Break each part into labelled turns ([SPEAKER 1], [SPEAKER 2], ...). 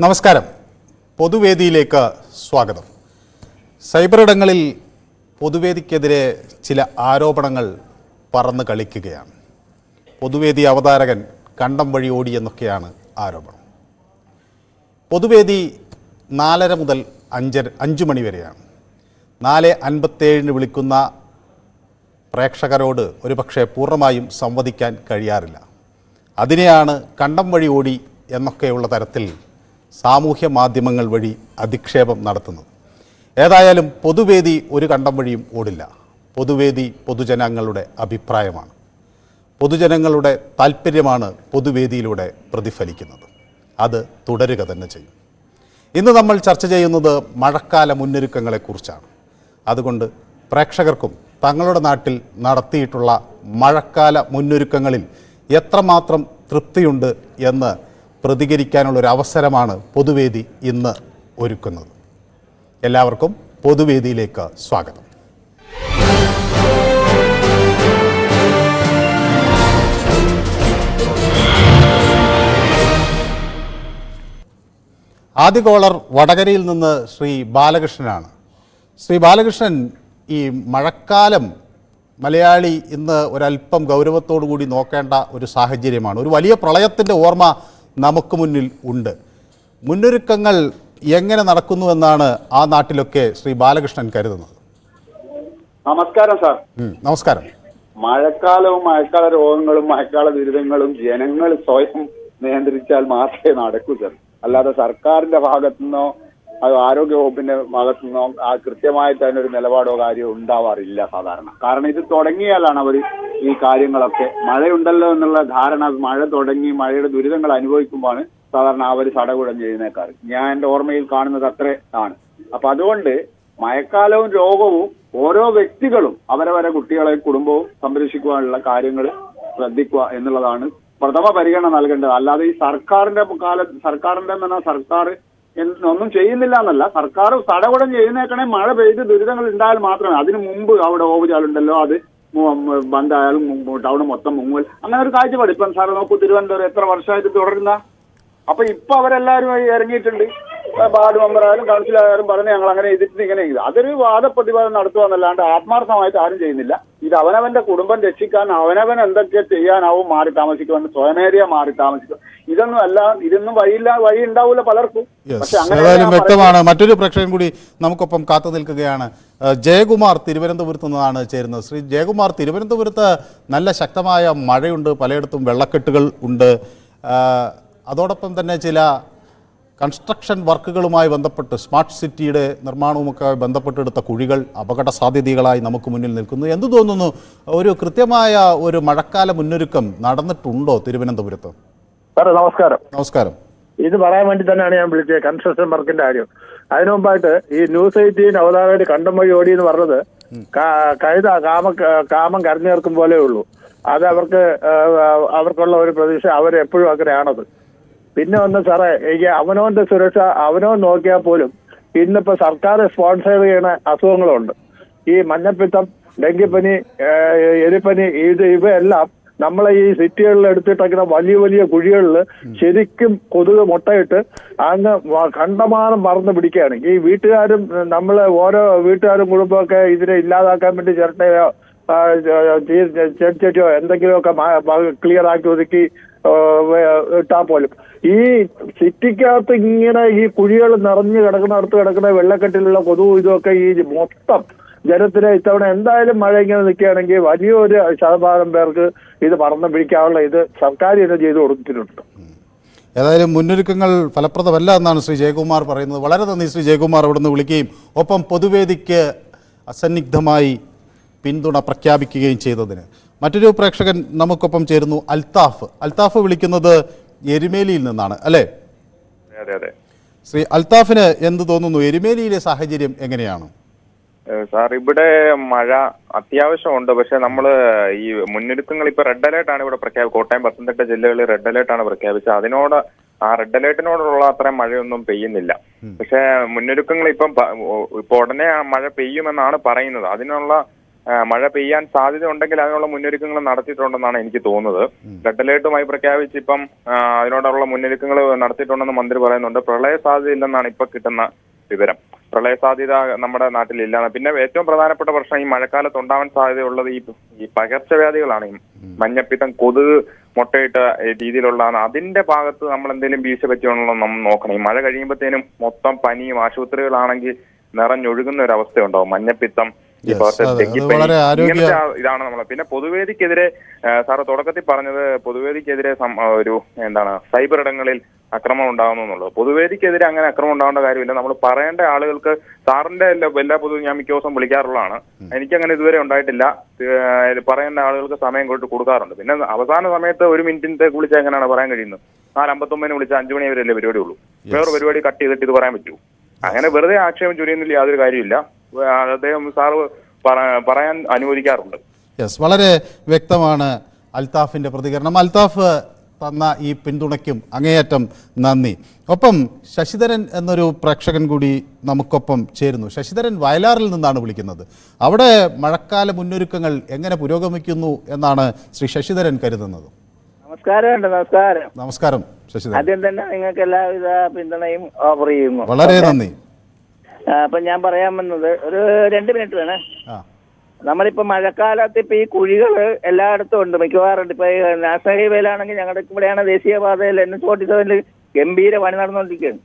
[SPEAKER 1] നമസ്കാരം. പൊതുവേദിയിലേക്ക് സ്വാഗതം. സൈബർ ഇടങ്ങളിൽ പൊതുവേദിക്കെതിരെ ചില ആരോപണങ്ങൾ പറന്ന് കളിക്കുകയാണ്. പൊതുവേദി അവതാരകൻ കണ്ടം വഴി ഓടി എന്നൊക്കെയാണ് ആരോപണം. പൊതുവേദി നാലര മുതൽ അഞ്ചര അഞ്ചു മണി വരെയാണ്. നാല് അൻപത്തേഴിന് വിളിക്കുന്ന പ്രേക്ഷകരോട് ഒരുപക്ഷെ പൂർണമായും സംവദിക്കാൻ കഴിയാറില്ല. അതിനെയാണ് കണ്ടം വഴി ഓടി എന്നൊക്കെയുള്ള തരത്തിൽ സാമൂഹ്യ മാധ്യമങ്ങൾ വഴി അധിക്ഷേപം നടത്തുന്നത്. ഏതായാലും പൊതുവേദി ഒരു കണ്ടം വഴിയും ഓടില്ല. പൊതുവേദി പൊതുജനങ്ങളുടെ അഭിപ്രായമാണ്. പൊതുജനങ്ങളുടെ താല്പര്യമാണ് പൊതുവേദിയിലൂടെ പ്രതിഫലിക്കുന്നത്. അത് തുടരുക തന്നെ ചെയ്യും. ഇന്ന് നമ്മൾ ചർച്ച ചെയ്യുന്നത് മഴക്കാല മുന്നൊരുക്കങ്ങളെക്കുറിച്ചാണ്. അതുകൊണ്ട് പ്രേക്ഷകർക്കും തങ്ങളുടെ നാട്ടിൽ നടത്തിയിട്ടുള്ള മഴക്കാല മുന്നൊരുക്കങ്ങളിൽ എത്രമാത്രം തൃപ്തിയുണ്ട് എന്ന് പ്രതികരിക്കാനുള്ള ഒരു അവസരമാണ് പൊതുവേദി ഇന്ന് ഒരുക്കുന്നത്. എല്ലാവർക്കും പൊതുവേദിയിലേക്ക് സ്വാഗതം. ആദ്യ കോളർ വടകരയിൽ നിന്ന് ശ്രീ ബാലകൃഷ്ണനാണ്. ശ്രീ ബാലകൃഷ്ണൻ ഈ മഴക്കാലം മലയാളി ഇന്ന് ഒരല്പം ഗൗരവത്തോടു കൂടി നോക്കേണ്ട ഒരു സാഹചര്യമാണ്. ഒരു വലിയ പ്രളയത്തിന്റെ ഓർമ്മ നമുക്ക് മുന്നിൽ ഉണ്ട്. മുന്നൊരുക്കങ്ങൾ എങ്ങനെ നടക്കുന്നുവെന്നാണ് ആ നാട്ടിലൊക്കെ ശ്രീ ബാലകൃഷ്ണൻ കരുതുന്നത്.
[SPEAKER 2] നമസ്കാരം സാർ.
[SPEAKER 1] നമസ്കാരം.
[SPEAKER 2] മഴക്കാലവും മഴക്കാല രോഗങ്ങളും മഴക്കാല ദുരിതങ്ങളും ജനങ്ങൾ സ്വയം നിയന്ത്രിച്ചാൽ മാത്രമേ നടക്കൂ സാർ. അല്ലാതെ സർക്കാരിന്റെ ഭാഗത്തുനിന്നോ അത് ആരോഗ്യവകുപ്പിന്റെ ഭാഗത്തുനിന്നോ ആ കൃത്യമായിട്ട് അതിനൊരു നിലപാടോ കാര്യമോ ഉണ്ടാവാറില്ല സാധാരണ. കാരണം ഇത് തുടങ്ങിയാലാണ് അവർ ഈ കാര്യങ്ങളൊക്കെ മഴയുണ്ടല്ലോ എന്നുള്ള ധാരണ മഴ തുടങ്ങി മഴയുടെ ദുരിതങ്ങൾ അനുഭവിക്കുമ്പോഴാണ് സാധാരണ അവർ സടകുടം ചെയ്യുന്നേക്കാർ ഞാൻ എന്റെ ഓർമ്മയിൽ കാണുന്നത് അത്രേ ആണ്. അപ്പൊ അതുകൊണ്ട് മഴക്കാലവും രോഗവും ഓരോ വ്യക്തികളും അവരവരെ കുട്ടികളെ കുടുംബവും സംരക്ഷിക്കുവാനുള്ള കാര്യങ്ങൾ ശ്രദ്ധിക്കുക എന്നുള്ളതാണ് പ്രഥമ പരിഗണന നൽകേണ്ടത്. അല്ലാതെ ഈ സർക്കാരിന്റെ കാല സർക്കാരിന്റെ പറഞ്ഞാൽ സർക്കാർ ഒന്നും ചെയ്യുന്നില്ല എന്നല്ല സർക്കാർ തടകുടം ചെയ്യുന്നേക്കണേ മഴ പെയ്ത് ദുരിതങ്ങൾ ഉണ്ടായാൽ മാത്രമേ അതിനു മുമ്പ് അവിടെ ഓവുചാലുണ്ടല്ലോ അത് ബന്ധായാലും ടൗൺ മൊത്തം മുങ്ങൽ അങ്ങനെ ഒരു കാഴ്ചപ്പാട്. ഇപ്പം സാറ് നോക്കൂ തിരുവനന്തപുരം എത്ര വർഷമായിട്ട് തുടരുന്ന? അപ്പൊ ഇപ്പൊ അവരെല്ലാരും ഇറങ്ങിയിട്ടുണ്ട്. വാർഡ് മെമ്പറായാലും കൗൺസിലായാലും പറഞ്ഞ് ഞങ്ങൾ അങ്ങനെ ചെയ്തിട്ട് ഇങ്ങനെ ചെയ്തു. അതൊരു വാദപ്രതിവാദം നടത്തുകയെന്നല്ലാണ്ട് ആത്മാർത്ഥമായിട്ട് ആരും ചെയ്യുന്നില്ല. ഇത് അവനവന്റെ കുടുംബം രക്ഷിക്കാൻ അവനവൻ എന്തൊക്കെ ചെയ്യാനാവും മാറി താമസിക്കുമെന്ന് സ്വയമേറിയ മാറി താമസിക്കും ഇതൊന്നും അല്ല ഇതൊന്നും വഴിയില്ല വഴി ഉണ്ടാവൂല പലർക്കും. പക്ഷെ അങ്ങനെ
[SPEAKER 1] വ്യക്തമാണ്. മറ്റൊരു പ്രേക്ഷകൻ കൂടി നമുക്കൊപ്പം കാത്തു നിൽക്കുകയാണ്. ജയകുമാർ തിരുവനന്തപുരത്ത് നിന്നാണ് ചേരുന്നത്. ശ്രീ ജയകുമാർ തിരുവനന്തപുരത്ത് നല്ല ശക്തമായ മഴയുണ്ട്. പലയിടത്തും വെള്ളക്കെട്ടുകൾ ഉണ്ട്. അതോടൊപ്പം തന്നെ ചില കൺസ്ട്രക്ഷൻ വർക്കുകളുമായി ബന്ധപ്പെട്ട് സ്മാർട്ട് സിറ്റിയുടെ നിർമ്മാണവുമൊക്കെ ബന്ധപ്പെട്ടെടുത്ത കുഴികൾ അപകട സാധ്യതകളായി നമുക്ക് മുന്നിൽ നിൽക്കുന്നു. എന്തു തോന്നുന്നു? ഒരു കൃത്യമായ ഒരു മഴക്കാല മുന്നൊരുക്കം നടന്നിട്ടുണ്ടോ തിരുവനന്തപുരത്ത്?
[SPEAKER 3] സാറേ നമസ്കാരം.
[SPEAKER 1] നമസ്കാരം.
[SPEAKER 3] ഇത് പറയാൻ വേണ്ടി തന്നെയാണ് ഞാൻ വിളിച്ചത് കൺസ്ട്രക്ഷൻ വർക്കിന്റെ കാര്യം. അതിനു മുമ്പായിട്ട് ഈ ന്യൂസ് എയ്റ്റീൻ അവതാരമായിട്ട് കണ്ടം വഴി ഓടി എന്ന് പറഞ്ഞത് കഴുത കാമ കാമം കരഞ്ഞേർക്കും പോലെ ഉള്ളൂ. അത് അവർക്ക് അവർക്കുള്ള ഒരു പ്രതീക്ഷ അവരെപ്പോഴും അങ്ങനെയാണത്. പിന്നെ വന്ന സാറേ ഈ അവനവന്റെ സുരക്ഷ അവനോ നോക്കിയാൽ പോലും ഇന്നിപ്പോ സർക്കാർ സ്പോൺസർ ചെയ്യുന്ന അസുഖങ്ങളുണ്ട്. ഈ മഞ്ഞപ്പിത്തം ഡെങ്കിപ്പനി എലിപ്പനി ഇത് ഇവയെല്ലാം നമ്മളെ ഈ സിറ്റികളിൽ എടുത്തിട്ടിരിക്കുന്ന വലിയ വലിയ കുഴികളിൽ ശരിക്കും കൊതുക് മുട്ടയിട്ട് അങ്ങ് കണ്ടമാനം മറന്നു പിടിക്കുകയാണ്. ഈ വീട്ടുകാരും നമ്മൾ ഓരോ വീട്ടുകാരും കുടുംബമൊക്കെ ഇതിനെ ഇല്ലാതാക്കാൻ വേണ്ടി ചിരട്ടയോ ചെടിച്ചട്ടിയോ എന്തെങ്കിലുമൊക്കെ ക്ലിയർ ആക്കി ഒതുക്കി ഇട്ടാൽ പോലും. ഈ സിറ്റിക്കകത്ത് ഇങ്ങനെ ഈ കുഴികൾ നിറഞ്ഞു കിടക്കുന്നിടത്ത് കിടക്കുന്ന വെള്ളക്കെട്ടിലുള്ള കൊതുക് ഇതൊക്കെ ഈ മൊത്തം ജനത്തിന് ഇത്തവണ എന്തായാലും മഴ ഇങ്ങനെ നിൽക്കുകയാണെങ്കിൽ വലിയൊരു ശതമാനം പേർക്ക് ഇത് പറന്ന് പിടിക്കാനുള്ള ഇത് സർക്കാർ ഇന്ന് ചെയ്തു കൊടുത്തിട്ടുണ്ട്.
[SPEAKER 1] ഏതായാലും മുന്നൊരുക്കങ്ങൾ ഫലപ്രദമല്ല എന്നാണ് ശ്രീ ജയകുമാർ പറയുന്നത്. വളരെ നന്ദി ശ്രീ ജയകുമാർ അവിടെ നിന്ന് വിളിക്കുകയും ഒപ്പം പൊതുവേദിക്ക് അസന്നിഗ്ധമായി പിന്തുണ പ്രഖ്യാപിക്കുകയും ചെയ്തതിന്. മറ്റൊരു പ്രേക്ഷകൻ നമുക്കൊപ്പം ചേരുന്നു അൽത്താഫ്. അൽത്താഫ് വിളിക്കുന്നത് എരുമേലിയിൽ നിന്നാണ് അല്ലേ?
[SPEAKER 4] അതെ അതെ.
[SPEAKER 1] ശ്രീ അൽത്താഫിന് എന്ത് തോന്നുന്നു? എരുമേലിയിലെ സാഹചര്യം എങ്ങനെയാണ്?
[SPEAKER 4] സാർ ഇവിടെ മഴ അത്യാവശ്യമുണ്ട്. പക്ഷെ നമ്മൾ ഈ മുന്നൊരുക്കങ്ങൾ ഇപ്പൊ റെഡ് അലേർട്ട് ആണ് ഇവിടെ പ്രഖ്യാപിച്ചത് കോട്ടയം പത്തനംതിട്ട ജില്ലകളിൽ റെഡ് അലേർട്ട് ആണ് പ്രഖ്യാപിച്ചത്. അതിനോട് ആ റെഡ് അലേർട്ടിനോടുള്ള അത്രയും മഴയൊന്നും പെയ്യുന്നില്ല. പക്ഷെ മുന്നൊരുക്കങ്ങൾ ഇപ്പം ഇപ്പൊ ഉടനെ മഴ പെയ്യുമെന്നാണ് പറയുന്നത്. അതിനുള്ള മഴ പെയ്യാൻ സാധ്യത ഉണ്ടെങ്കിൽ അതിനുള്ള മുന്നൊരുക്കങ്ങൾ നടത്തിയിട്ടുണ്ടെന്നാണ് എനിക്ക് തോന്നുന്നത്. റെഡ് അലേർട്ടുമായി പ്രഖ്യാപിച്ച് ഇപ്പം അതിനോടുള്ള മുന്നൊരുക്കങ്ങൾ നടത്തിയിട്ടുണ്ടെന്ന് മന്ത്രി പറയുന്നുണ്ട്. പ്രളയ സാധ്യത ഇല്ലെന്നാണ് ഇപ്പൊ കിട്ടുന്ന വിവരം. പ്രളയ സാധ്യത നമ്മുടെ നാട്ടിൽ ഇല്ലാന്ന് പിന്നെ ഏറ്റവും പ്രധാനപ്പെട്ട പ്രശ്നം ഈ മഴക്കാലത്ത് ഉണ്ടാവാൻ സാധ്യതയുള്ളത് ഈ ഈ പകർച്ചവ്യാധികളാണ്. ഈ മഞ്ഞപ്പിത്തം കൊതുക് മുട്ടയിട്ട രീതിയിലുള്ളതാണ്. അതിന്റെ ഭാഗത്ത് നമ്മൾ എന്തെങ്കിലും വീഴ്ച പറ്റിയാണല്ലോ നമ്മൾ നോക്കണം. ഈ മഴ കഴിയുമ്പോഴത്തേനും മൊത്തം പനിയും ആശുപത്രികളാണെങ്കിൽ നിറഞ്ഞൊഴുകുന്ന ഒരു അവസ്ഥയുണ്ടാവും മഞ്ഞപ്പിത്തം
[SPEAKER 1] വളരെ ആരോഗ്യ-
[SPEAKER 4] ഇതാണ് നമ്മൾ പിന്നെ പൊതുവേദിക്കെതിരെ സാർ സാറ് തുടക്കത്തിൽ പറഞ്ഞത് പൊതുവേദിക്കെതിരെ ഒരു എന്താണ് സൈബർ ഇടങ്ങളിൽ അക്രമം ഉണ്ടാകുന്നു എന്നുള്ളത്. പൊതുവേദിക്കെതിരെ അങ്ങനെ അക്രമം ഉണ്ടാവേണ്ട കാര്യമില്ല. നമ്മൾ പറയേണ്ട ആളുകൾക്ക് സാറിന്റെ എല്ലാ എല്ലാ പൊതു ഞാൻ മിക്ക ദിവസം വിളിക്കാറുള്ളതാണ്. എനിക്കങ്ങനെ ഇതുവരെ ഉണ്ടായിട്ടില്ല. പറയേണ്ട ആളുകൾക്ക് സമയം കൊണ്ട് കൊടുക്കാറുണ്ട്. പിന്നെ അവസാന സമയത്ത് ഒരു മിനിറ്റിന്റെ വിളിച്ചാൽ എങ്ങനെയാണ് പറയാൻ കഴിയുന്നത്? നാല് അമ്പത്തൊമ്പതിന് വിളിച്ച അഞ്ചു മണി വരെയല്ലേ പരിപാടി ഉള്ളൂ വേറെ പരിപാടി കട്ട് ചെയ്തിട്ട് ഇത് പറയാൻ പറ്റൂ. അങ്ങനെ വെറുതെ ആക്ഷേപം ചൊരിയുന്നില്ല യാതൊരു കാര്യമില്ല. അദ്ദേഹം സാറ് പറ- പറയാൻ അനുവദിക്കാറുണ്ട്.
[SPEAKER 1] യെസ് വളരെ വ്യക്തമാണ് അൽത്താഫിന്റെ പ്രതികരണം. അൽത്താഫ് തന്ന ഈ പിന്തുണയ്ക്കും അങ്ങേയറ്റം നന്ദി. ഒപ്പം ശശിധരൻ എന്നൊരു പ്രേക്ഷകൻ കൂടി നമുക്കൊപ്പം ചേരുന്നു. ശശിധരൻ വയലാറിൽ നിന്നാണ് വിളിക്കുന്നത്. അവിടെ മഴക്കാല മുന്നൊരുക്കങ്ങൾ എങ്ങനെ പുരോഗമിക്കുന്നു എന്നാണ് ശ്രീ ശശിധരൻ കരുതുന്നത്.
[SPEAKER 5] നമസ്കാരമുണ്ട് നമസ്കാരം.
[SPEAKER 1] നമസ്കാരം ശശിധരൻ.
[SPEAKER 5] ആദ്യം തന്നെ നിങ്ങൾക്ക് എല്ലാവിധ പിന്തുണയും ഓഫർ ചെയ്യുന്നു.
[SPEAKER 1] വളരെ നന്ദി.
[SPEAKER 5] അപ്പൊ ഞാൻ പറയാൻ വന്നത് ഒരു രണ്ട് മിനിറ്റ് വേണേ. നമ്മളിപ്പോ മഴക്കാലത്ത് ഇപ്പൊ ഈ കുഴികൾ എല്ലായിടത്തും ഉണ്ട്. മിക്കവാറും ഇപ്പൊ നാഷണൽ ഹൈവേയിലാണെങ്കിൽ ഞങ്ങളുടെ ഇവിടെയാണ് ദേശീയപാതയിൽ എൻ എസ് ഫോർട്ടി സെവനിൽ ഗംഭീര പണി നടന്നുകൊണ്ടിരിക്കുകയാണ്.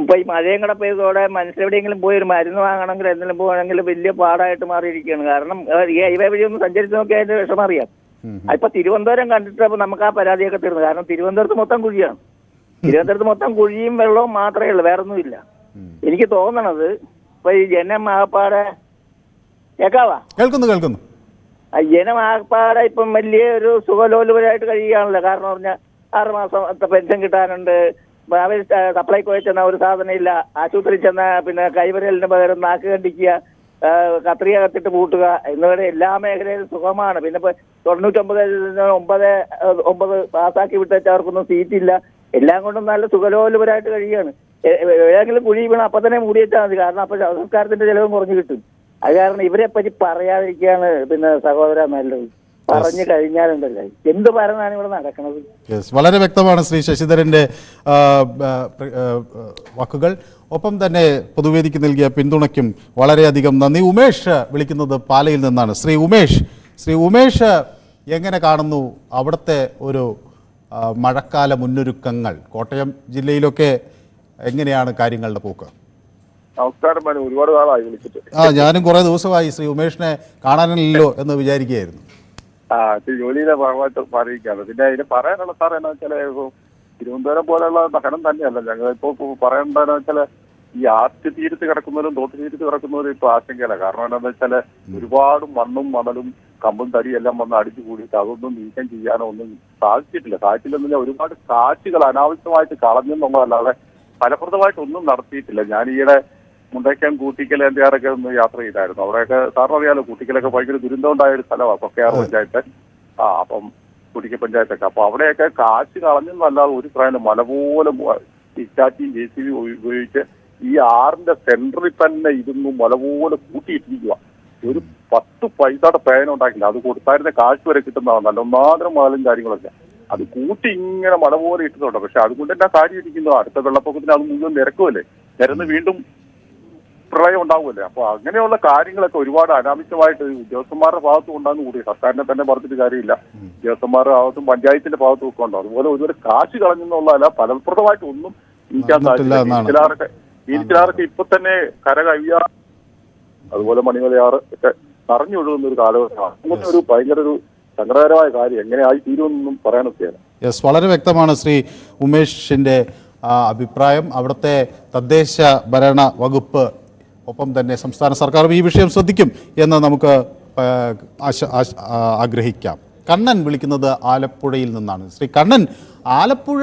[SPEAKER 5] ഇപ്പൊ ഈ മഴയും കൂടെ പെയ്തോടെ മനുഷ്യരെവിടെയെങ്കിലും പോയി ഒരു മരുന്ന് വാങ്ങണമെങ്കിൽ എന്തെങ്കിലും പോകണമെങ്കിൽ വലിയ പാടായിട്ട് മാറിയിരിക്കുകയാണ് കാരണം ഈ ഹൈവേ വഴി ഒന്ന് സഞ്ചരിച്ച് നോക്കിയാൽ അതിന്റെ വിഷമം അറിയാം. അപ്പൊ ഇപ്പൊ തിരുവനന്തപുരം കണ്ടിട്ട് അപ്പൊ നമുക്ക് ആ പരാതിയൊക്കെ തീർന്നു. കാരണം തിരുവനന്തപുരത്ത് മൊത്തം കുഴിയാണ്. തിരുവനന്തപുരത്ത് മൊത്തം കുഴിയും വെള്ളവും മാത്രമേ ഉള്ളൂ. വേറെ ഒന്നുമില്ല
[SPEAKER 1] ഉം.
[SPEAKER 5] എനിക്ക് തോന്നണത് ഇപ്പൊ ഈ ജനം ആകപ്പാടെ കേക്കാവാ?
[SPEAKER 1] കേൾക്കുന്നു കേൾക്കുന്നു.
[SPEAKER 5] ആ ജനം ആകപ്പാടെ ഇപ്പം വലിയ ഒരു സുഖലോലുപരായിട്ട് കഴിയുകയാണല്ലോ. കാരണം പറഞ്ഞ ആറ് മാസത്തെ പെൻഷൻ കിട്ടാനുണ്ട്. അവർ സപ്ലൈക്കോ ചെന്ന ഒരു സാധനം ഇല്ല ആശുപത്രി ചെന്ന പിന്നെ കൈവരലിന് പകരം നാക്ക് കണ്ടിക്കുക കത്രിക കത്തിട്ട് പൂട്ടുക. എന്നിവയുടെ എല്ലാ മേഖലയിലും സുഖമാണ്. പിന്നെ ഇപ്പൊ തൊണ്ണൂറ്റൊമ്പത് ഒമ്പത് ഒമ്പത് പാസ്സാക്കി വിട്ടവർക്കൊന്നും സീറ്റില്ല. എല്ലാം കൊണ്ടും നല്ല സുഖലോലുപരായിട്ട് കഴിയുകയാണ് ഏതെങ്കിലും കുഴി വീണ അപ്പൊ തന്നെ മൂടിയിട്ടാൽ മതി. കാരണം അപ്പൊ സംസ്കാരത്തിന്റെ ചെലവ് കുറഞ്ഞു കിട്ടും. അത് കാരണം ഇവരെ പറ്റി പറയാതിരിക്കുകയാണ് പിന്നെ സഹോദര നല്ലത് പറഞ്ഞു കഴിഞ്ഞാലുണ്ടല്ലോ എന്ത് പറഞ്ഞാണ് ഇവിടെ
[SPEAKER 1] നടക്കുന്നത് വളരെ വ്യക്തമാണ് ശ്രീ ആ, വാക്കുകൾ. ഒപ്പം തന്നെ പൊതുവേദിക്ക് നൽകിയ പിന്തുണയ്ക്കും വളരെയധികം നന്ദി. ഉമേഷ് വിളിക്കുന്നത് പാലയിൽ നിന്നാണ്. ശ്രീ ഉമേഷ് ശ്രീ ഉമേഷ് എങ്ങനെ കാണുന്നു അവിടുത്തെ ഒരു മഴക്കാല മുന്നൊരുക്കങ്ങൾ കോട്ടയം ജില്ലയിലൊക്കെ എങ്ങനെയാണ് കാര്യങ്ങളുടെ പോക്ക്?
[SPEAKER 6] നമസ്കാരം മനു. ഒരുപാട് നാളായി വിളിച്ചിട്ട്.
[SPEAKER 1] ആ ഞാനും കുറേ ദിവസമായി ശ്രീ ഉമേഷിനെ കാണാനില്ലല്ലോ എന്ന് വിചാരിക്കുകയായിരുന്നു.
[SPEAKER 6] ആ ജോലിയിലെ ഭാഗമായിട്ട് മാറിയിരിക്കുകയാണ്. പിന്നെ അതിന് പറയാനുള്ള സാർ എന്നാ വെച്ചാൽ തിരുവനന്തപുരം പോലെയുള്ള നഗരം തന്നെയല്ല. ഞങ്ങൾ ഇപ്പൊ പറയേണ്ടതെന്ന് വെച്ചാൽ ഈ ആറ്റ് തീരത്ത് കിടക്കുന്നവരും തോട്ട് തീരത്ത് കിടക്കുന്നവരും ഇപ്പൊ ആശങ്കയില്ല കാരണം എന്താണെന്ന് വെച്ചാൽ ഒരുപാട് മണ്ണും മണലും കമ്പും തടിയും എല്ലാം വന്ന് അടിച്ചു കൂടിയിട്ട് അതൊന്നും നീക്കം ചെയ്യാനോ ഒന്നും സാധിച്ചിട്ടില്ല. സാധിച്ചില്ലെന്ന് ഒരുപാട് കാറ്റുകൾ അനാവശ്യമായിട്ട് കളഞ്ഞെന്നുള്ളതല്ലാതെ ഫലപ്രദമായിട്ട് ഒന്നും നടത്തിയിട്ടില്ല. ഞാൻ ഈയിടെ മുണ്ടയ്ക്കാൻ കൂട്ടിക്കൽ എന്റെ ആരൊക്കെ ഒന്ന് യാത്ര ചെയ്തായിരുന്നു. അവിടെയൊക്കെ സാറിന് അറിയാലോ കൂട്ടിക്കലൊക്കെ ഭയങ്കര ദുരന്തം ഉണ്ടായ ഒരു സ്ഥലമാണ് കൊക്കയാർ പഞ്ചായത്ത്. ആ അപ്പം കൂട്ടിക്കൽ പഞ്ചായത്തൊക്കെ. അപ്പൊ അവിടെയൊക്കെ കാറ്റ് കളഞ്ഞെന്നല്ലാതെ ഒരു പ്രായം മല പോലെ മു- ഇറ്റാച്ചിയും ജെ സി ബി ഉപയോഗിച്ച് ഈ ആറിന്റെ സെന്ററിൽ തന്നെ ഇരുന്ന് മുലപോലെ കൂട്ടിയിട്ടിരിക്കുക ഒരു പത്ത് പൈസയുടെ പേന ഉണ്ടാക്കില്ല അത് കൊടുത്തായിരുന്ന കാശ് വരെ കിട്ടുന്നതാണ്. നല്ല ഒന്നാതിരം മുതലും കാര്യങ്ങളൊക്കെ. അത് കൂട്ടി ഇങ്ങനെ മല പോലെ ഇട്ടിട്ടുണ്ട്. പക്ഷെ അതുകൊണ്ട് തന്നെ കാര്യം ഇരിക്കുന്നു. അടുത്ത വെള്ളപ്പൊക്കത്തിന് അത് മുഴുവൻ നിരക്കുമല്ലേ നിരന്ന് വീണ്ടും പ്രളയം ഉണ്ടാവുമല്ലേ? അപ്പൊ അങ്ങനെയുള്ള കാര്യങ്ങളൊക്കെ ഒരുപാട് അനാവശ്യമായിട്ട് ഉദ്യോഗസ്ഥന്മാരുടെ ഭാഗത്തും ഉണ്ടാകുന്ന. കൂടി സർക്കാരിനെ തന്നെ പറഞ്ഞിട്ട് കാര്യമില്ല. ഉദ്യോഗസ്ഥന്മാരുടെ ഭാഗത്തും പഞ്ചായത്തിന്റെ ഭാഗത്തും ഒക്കെ ഉണ്ടോ. അതുപോലെ ഒരുപാട് കാശ് കളഞ്ഞെന്നുള്ളതല്ല ഫലപ്രദമായിട്ട് ഒന്നും
[SPEAKER 1] നടന്നിട്ടില്ല
[SPEAKER 6] സാധിച്ചില്ല. ഈച്ചിലാറൊക്കെ ഇപ്പൊ തന്നെ കര കവിയാ അതുപോലെ മണിമലയാറ് ഒക്കെ നിറഞ്ഞൊഴുകുന്ന ഒരു കാലഘട്ടമാണ്. അങ്ങനെ ഒരു ഭയങ്കര ഒരു സങ്കടകരമായ കാര്യം. എങ്ങനെയായി തീരുമെന്നൊന്നും പറയാനൊക്കെയാണ്
[SPEAKER 1] യെസ് വളരെ വ്യക്തമാണ് ശ്രീ ഉമേഷിന്റെ അഭിപ്രായം. അവിടുത്തെ തദ്ദേശ ഭരണ വകുപ്പ് ഒപ്പം തന്നെ സംസ്ഥാന സർക്കാരും ഈ വിഷയം ശ്രദ്ധിക്കും എന്ന് നമുക്ക് ആഗ്രഹിക്കാം. കണ്ണൻ വിളിക്കുന്നത് ആലപ്പുഴയിൽ നിന്നാണ്. ശ്രീ കണ്ണൻ ആലപ്പുഴ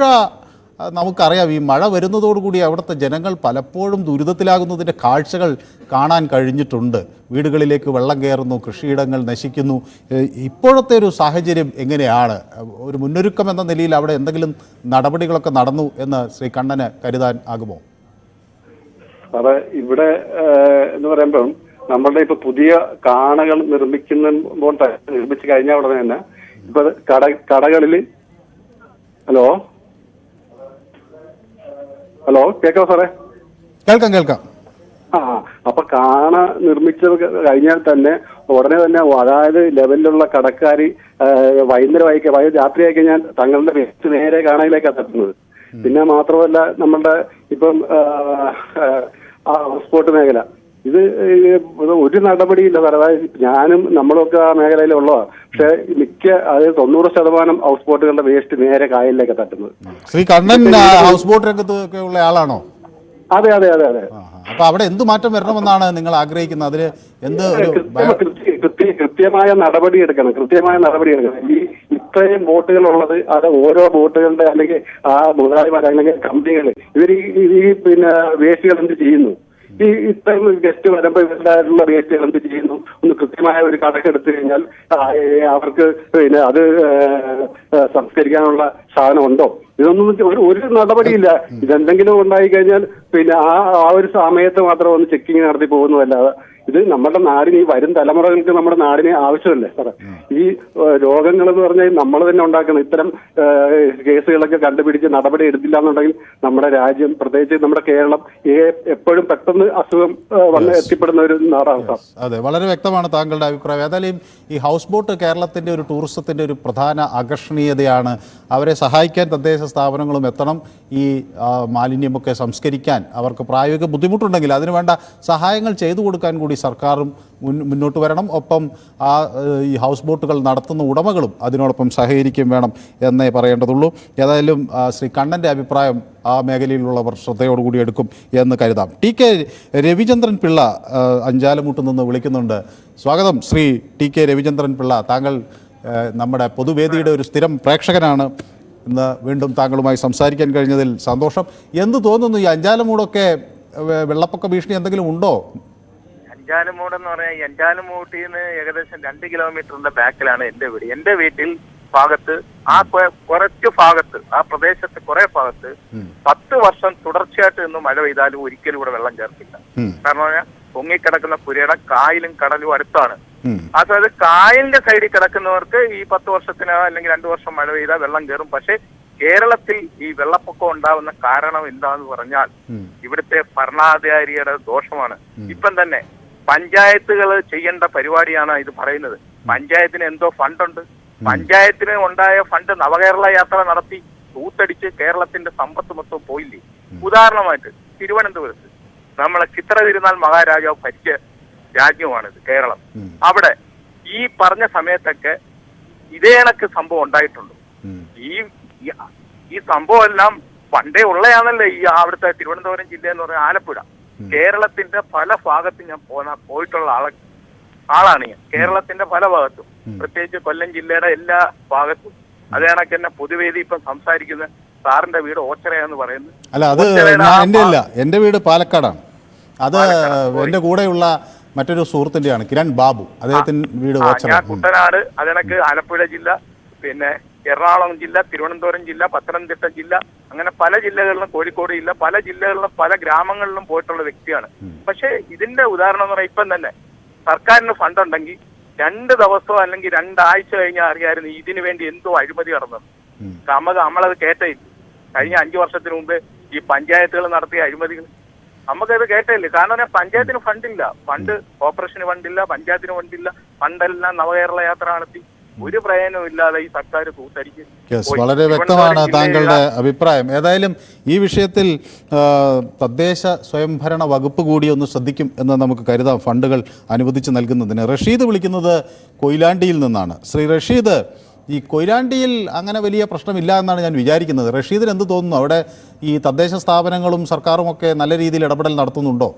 [SPEAKER 1] നമുക്കറിയാം. ഈ മഴ വരുന്നതോടുകൂടി അവിടുത്തെ ജനങ്ങൾ പലപ്പോഴും ദുരിതത്തിലാകുന്നതിന്റെ കാഴ്ചകൾ കാണാൻ കഴിഞ്ഞിട്ടുണ്ട്. വീടുകളിലേക്ക് വെള്ളം കയറുന്നു കൃഷിയിടങ്ങൾ നശിക്കുന്നു. ഇപ്പോഴത്തെ ഒരു സാഹചര്യം എങ്ങനെയാണ്? ഒരു മുന്നൊരുക്കം എന്ന നിലയിൽ അവിടെ എന്തെങ്കിലും നടപടികളൊക്കെ നടന്നു എന്ന് ശ്രീ കണ്ണന് കരുതാൻ ആകുമോ?
[SPEAKER 7] സാറേ ഇവിടെ എന്ന് പറയുമ്പം നമ്മളുടെ ഇപ്പൊ പുതിയ കാണകൾ നിർമ്മിക്കുന്ന നിർമ്മിച്ചു കഴിഞ്ഞ ഉടനെ തന്നെ ഇപ്പൊ കട കടകളിൽ ഹലോ? ഹലോ കേൾക്കാം സാറേ?
[SPEAKER 1] കേൾക്കാം കേൾക്കാം.
[SPEAKER 7] ആ അപ്പൊ കാണ നിർമ്മിച്ചത് കഴിഞ്ഞാൽ തന്നെ ഉടനെ തന്നെ അതായത് ലെവലിലുള്ള കടക്കാരി വൈകുന്നേരമായി കഴി- വൈ- രാത്രിയായി കഴിഞ്ഞാൽ തങ്ങളുടെ വേസ്റ്റ് നേരെ കാണയിലേക്കാണ് എത്തുന്നത് പിന്നെ മാത്രമല്ല നമ്മളുടെ ഇപ്പം ആ, ബോട്ട് മേഖല. ഇത് ഒരു നടപടിയില്ല. സാർ അതായത് ഞാനും നമ്മളൊക്കെ ആ മേഖലയിലുള്ളതാണ് പക്ഷേ മിക്ക അതായത് തൊണ്ണൂറ് ശതമാനം ഹൗസ് ബോട്ടുകളുടെ വേസ്റ്റ് നേരെ കായലിലേക്ക് തട്ടുന്നത്.
[SPEAKER 1] ശ്രീ കണ്ണൻ ഹൗസ് ബോട്ട് രംഗത്ത് ഒക്കെ ഉള്ള ആളാണോ?
[SPEAKER 7] അതെ അതെ അതെ അതെ.
[SPEAKER 1] അപ്പൊ അവിടെ എന്ത് മാറ്റം വരണമെന്നാണ് നിങ്ങൾ ആഗ്രഹിക്കുന്നത്? അതിന് എന്ത്
[SPEAKER 7] കൃത്യമായ നടപടി എടുക്കണം. കൃത്യമായ നടപടി എടുക്കണം. ഈ ഇത്രയും ബോട്ടുകൾ ഉള്ളത് അത് ഓരോ ബോട്ടുകളുടെ അല്ലെങ്കിൽ ആ മുതലാളിമാർ അല്ലെങ്കിൽ കമ്പനികൾ ഇവർ ഈ പിന്നെ വേസ്റ്റുകൾ എന്ത് ചെയ്യുന്നു? ഈ ഇത്രയും ഗസ്റ്റ് വരുമ്പോൾ ഇവരുടെ വേസ്റ്റുകൾ എന്ത് ചെയ്യുന്നു. ഒന്ന് കൃത്യമായ ഒരു കണക്കെടുത്തു കഴിഞ്ഞാൽ അവർക്ക് പിന്നെ അത് സംസ്കരിക്കാനുള്ള സാധനം ഉണ്ടോ ഇതൊന്നും ഒരു ഒരു നടപടിയില്ല. ഇതെന്തെങ്കിലും ഉണ്ടായി കഴിഞ്ഞാൽ പിന്നെ ആ ആ ഒരു സമയത്ത് മാത്രം ഒന്ന് ചെക്കിങ് നടത്തി പോകുന്നതല്ലാതെ ഇത് നമ്മുടെ നാടിന് ഈ വരും തലമുറകൾക്ക് നമ്മുടെ നാടിന് ആവശ്യമല്ലേ? സാറേ ഈ രോഗങ്ങൾ എന്ന് പറഞ്ഞാൽ നമ്മൾ തന്നെ ഉണ്ടാക്കുന്ന ഇത്തരം കേസുകളൊക്കെ കണ്ടുപിടിച്ച് നടപടി എടുത്തില്ല എന്നുണ്ടെങ്കിൽ നമ്മുടെ രാജ്യം പ്രത്യേകിച്ച് നമ്മുടെ കേരളം ഏ- എപ്പോഴും പെട്ടെന്ന് അസുഖം വന്ന് എത്തിപ്പെടുന്ന ഒരു നാടാണ് സാർ.
[SPEAKER 1] അതെ വളരെ വ്യക്തമാണ് താങ്കളുടെ അഭിപ്രായം. ഏതായാലും ഈ ഹൗസ് ബോട്ട് കേരളത്തിന്റെ ഒരു ടൂറിസത്തിന്റെ ഒരു പ്രധാന ആകർഷണീയതയാണ് അവരെ സഹായിക്കാൻ തദ്ദേശ സ്ഥാപനങ്ങളും എത്തണം. ഈ മാലിന്യമൊക്കെ സംസ്കരിക്കാൻ അവർക്ക് പ്രായോഗിക ബുദ്ധിമുട്ടുണ്ടെങ്കിൽ അതിനുവേണ്ട സഹായങ്ങൾ ചെയ്തു കൊടുക്കാൻ കൂടി സർക്കാരും മുൻ മുന്നോട്ട് വരണം. ഒപ്പം ആ ഈ ഹൗസ് ബോട്ടുകൾ നടത്തുന്ന ഉടമകളും അതിനോടൊപ്പം സഹകരിക്കുകയും വേണം എന്നേ പറയേണ്ടതുള്ളൂ. ഏതായാലും ശ്രീ കണ്ണന്റെ അഭിപ്രായം ആ മേഖലയിലുള്ളവർ ശ്രദ്ധയോടുകൂടി എടുക്കും എന്ന് കരുതാം. ടി കെ രവിചന്ദ്രൻ പിള്ള ആ, നിന്ന് വിളിക്കുന്നുണ്ട്. സ്വാഗതം ശ്രീ ടി കെ രവിചന്ദ്രൻ പിള്ള. താങ്കൾ നമ്മുടെ പൊതുവേദിയുടെ ഒരു സ്ഥിരം പ്രേക്ഷകനാണ് ഇന്ന് വീണ്ടും താങ്കളുമായി സംസാരിക്കാൻ കഴിഞ്ഞതിൽ സന്തോഷം. എന്ത് തോന്നുന്നു? ഈ അഞ്ചാലമൂടൊക്കെ വെള്ളപ്പൊക്ക ഭീഷണി എന്തെങ്കിലും ഉണ്ടോ?
[SPEAKER 8] അഞ്ചാലുമൂട് എന്ന് പറഞ്ഞാൽ ഈ അഞ്ചാലുമൂട്ടിൽ നിന്ന് ഏകദേശം രണ്ട് കിലോമീറ്ററിന്റെ ബാക്കിലാണ് എന്റെ വീട്. എന്റെ വീട്ടിൽ ഭാഗത്ത് ആ കുറച്ച് ഭാഗത്ത് ആ പ്രദേശത്ത് കുറെ ഭാഗത്ത് പത്ത് വർഷം തുടർച്ചയായിട്ട് നിന്ന് മഴ പെയ്താലും ഒരിക്കലും ഇവിടെ വെള്ളം ചേർത്തില്ല. കാരണം പറഞ്ഞാൽ പൊങ്ങിക്കിടക്കുന്ന പുരയുടെ കായലും കടലും അടുത്താണ്. അതായത് കായലിന്റെ സൈഡിൽ കിടക്കുന്നവർക്ക് ഈ പത്ത് വർഷത്തിനോ അല്ലെങ്കിൽ രണ്ടു വർഷം മഴ പെയ്താൽ വെള്ളം കയറും. പക്ഷേ കേരളത്തിൽ ഈ വെള്ളപ്പൊക്കം ഉണ്ടാവുന്ന കാരണം എന്താന്ന് പറഞ്ഞാൽ ഇവിടുത്തെ ഭരണാധികാരിയുടെ ദോഷമാണ്. ഇപ്പം തന്നെ പഞ്ചായത്തുകൾ ചെയ്യേണ്ട പരിപാടിയാണ് ഇത് പറയുന്നത്. പഞ്ചായത്തിന് എന്തോ ഫണ്ടുണ്ട്. പഞ്ചായത്തിന് ഉണ്ടായ ഫണ്ട് നവകേരള യാത്ര നടത്തി തൂത്തടിച്ച് കേരളത്തിന്റെ സമ്പത്ത് മൊത്തം പോയില്ലേ? ഉദാഹരണമായിട്ട് തിരുവനന്തപുരത്ത് നമ്മളെ ചിത്ര തിരുനാൾ മഹാരാജാവ് ഭരിച്ച രാജ്യമാണിത് കേരളം. അവിടെ ഈ പറഞ്ഞ സമയത്തൊക്കെ ഇതേ കണക്ക് സംഭവം ഉണ്ടായിട്ടുണ്ട്. ഈ ഈ- സംഭവം എല്ലാം പണ്ടേ ഉള്ളയാണല്ലോ ഈ അവിടുത്തെ തിരുവനന്തപുരം ജില്ല എന്ന് പറഞ്ഞ ആലപ്പുഴ. കേരളത്തിന്റെ പല ഭാഗത്തും ഞാൻ പോന്ന പോയിട്ടുള്ള ആളെ ആളാണ് ഞാൻ. കേരളത്തിന്റെ പല ഭാഗത്തും. പ്രത്യേകിച്ച് കൊല്ലം ജില്ലയുടെ എല്ലാ ഭാഗത്തും. അതേ കണക്ക് തന്നെ പൊതുവേദി ഇപ്പം സംസാരിക്കുന്ന സാറിന്റെ വീട് ഓച്ചറയാന്ന് പറയുന്നത്
[SPEAKER 1] അല്ല അത്
[SPEAKER 8] എന്റെ
[SPEAKER 1] അല്ല എന്റെ വീട് പാലക്കാടാണ്. അത് എന്റെ കൂടെയുള്ള മറ്റൊരു സുഹൃത്തിന്റെയാണ് കിരൺ ബാബു. അദ്ദേഹത്തിന്റെ വീട് ഓച്ചറ.
[SPEAKER 8] ഞാൻ കുട്ടനാട് അതിനക്ക് ആലപ്പുഴ ജില്ല പിന്നെ എറണാകുളം ജില്ല തിരുവനന്തപുരം ജില്ല പത്തനംതിട്ട ജില്ല അങ്ങനെ പല ജില്ലകളിലും കോഴിക്കോട് ജില്ല പല ജില്ലകളിലും പല ഗ്രാമങ്ങളിലും പോയിട്ടുള്ള വ്യക്തിയാണ്. പക്ഷേ ഇതിന്റെ ഉദാഹരണം എന്ന് പറഞ്ഞാൽ ഇപ്പം തന്നെ സർക്കാരിന് ഫണ്ട് ഉണ്ടെങ്കിൽ രണ്ട് ദിവസമോ അല്ലെങ്കിൽ രണ്ടാഴ്ച കഴിഞ്ഞാൽ അറിയായിരുന്നു ഇതിനു വേണ്ടി എന്തോ അഴിമതി നടന്നത്. നമുക്ക് നമ്മളത് കേട്ടേ കഴിഞ്ഞ അഞ്ചു വർഷത്തിന് മുമ്പ് ഈ പഞ്ചായത്തുകൾ നടത്തിയ അഴിമതികൾ നമുക്കത് കേട്ടില്ല കാരണം പഞ്ചായത്തിന് ഫണ്ടില്ല ഫണ്ട് കോർപ്പറേഷന് ഫണ്ടില്ല പഞ്ചായത്തിന് ഫണ്ടില്ല ഫണ്ടെല്ലാം നവകേരള യാത്ര നടത്തി. ഒരു പ്രയോജനവും ഇല്ലാതെ ഈ സർക്കാർ
[SPEAKER 1] യെസ് വളരെ വ്യക്തമാണ് താങ്കളുടെ അഭിപ്രായം. ഏതായാലും ഈ വിഷയത്തിൽ തദ്ദേശ സ്വയംഭരണ വകുപ്പ് കൂടി ഒന്ന് ശ്രദ്ധിക്കും എന്ന് നമുക്ക് കരുതാം ഫണ്ടുകൾ അനുവദിച്ച് നൽകുന്നതിന്. റഷീദ് വിളിക്കുന്നത് കൊയിലാണ്ടിയിൽ നിന്നാണ്. ശ്രീ റഷീദ് ഈ കൊയിലാണ്ടിയിൽ അങ്ങനെ വലിയ പ്രശ്നമില്ല എന്നാണ് ഞാൻ വിചാരിക്കുന്നത്. റഷീദിന് എന്ത് തോന്നുന്നു? അവിടെ ഈ തദ്ദേശ സ്ഥാപനങ്ങളും സർക്കാരും ഒക്കെ നല്ല രീതിയിൽ ഇടപെടൽ നടത്തുന്നുണ്ടോ?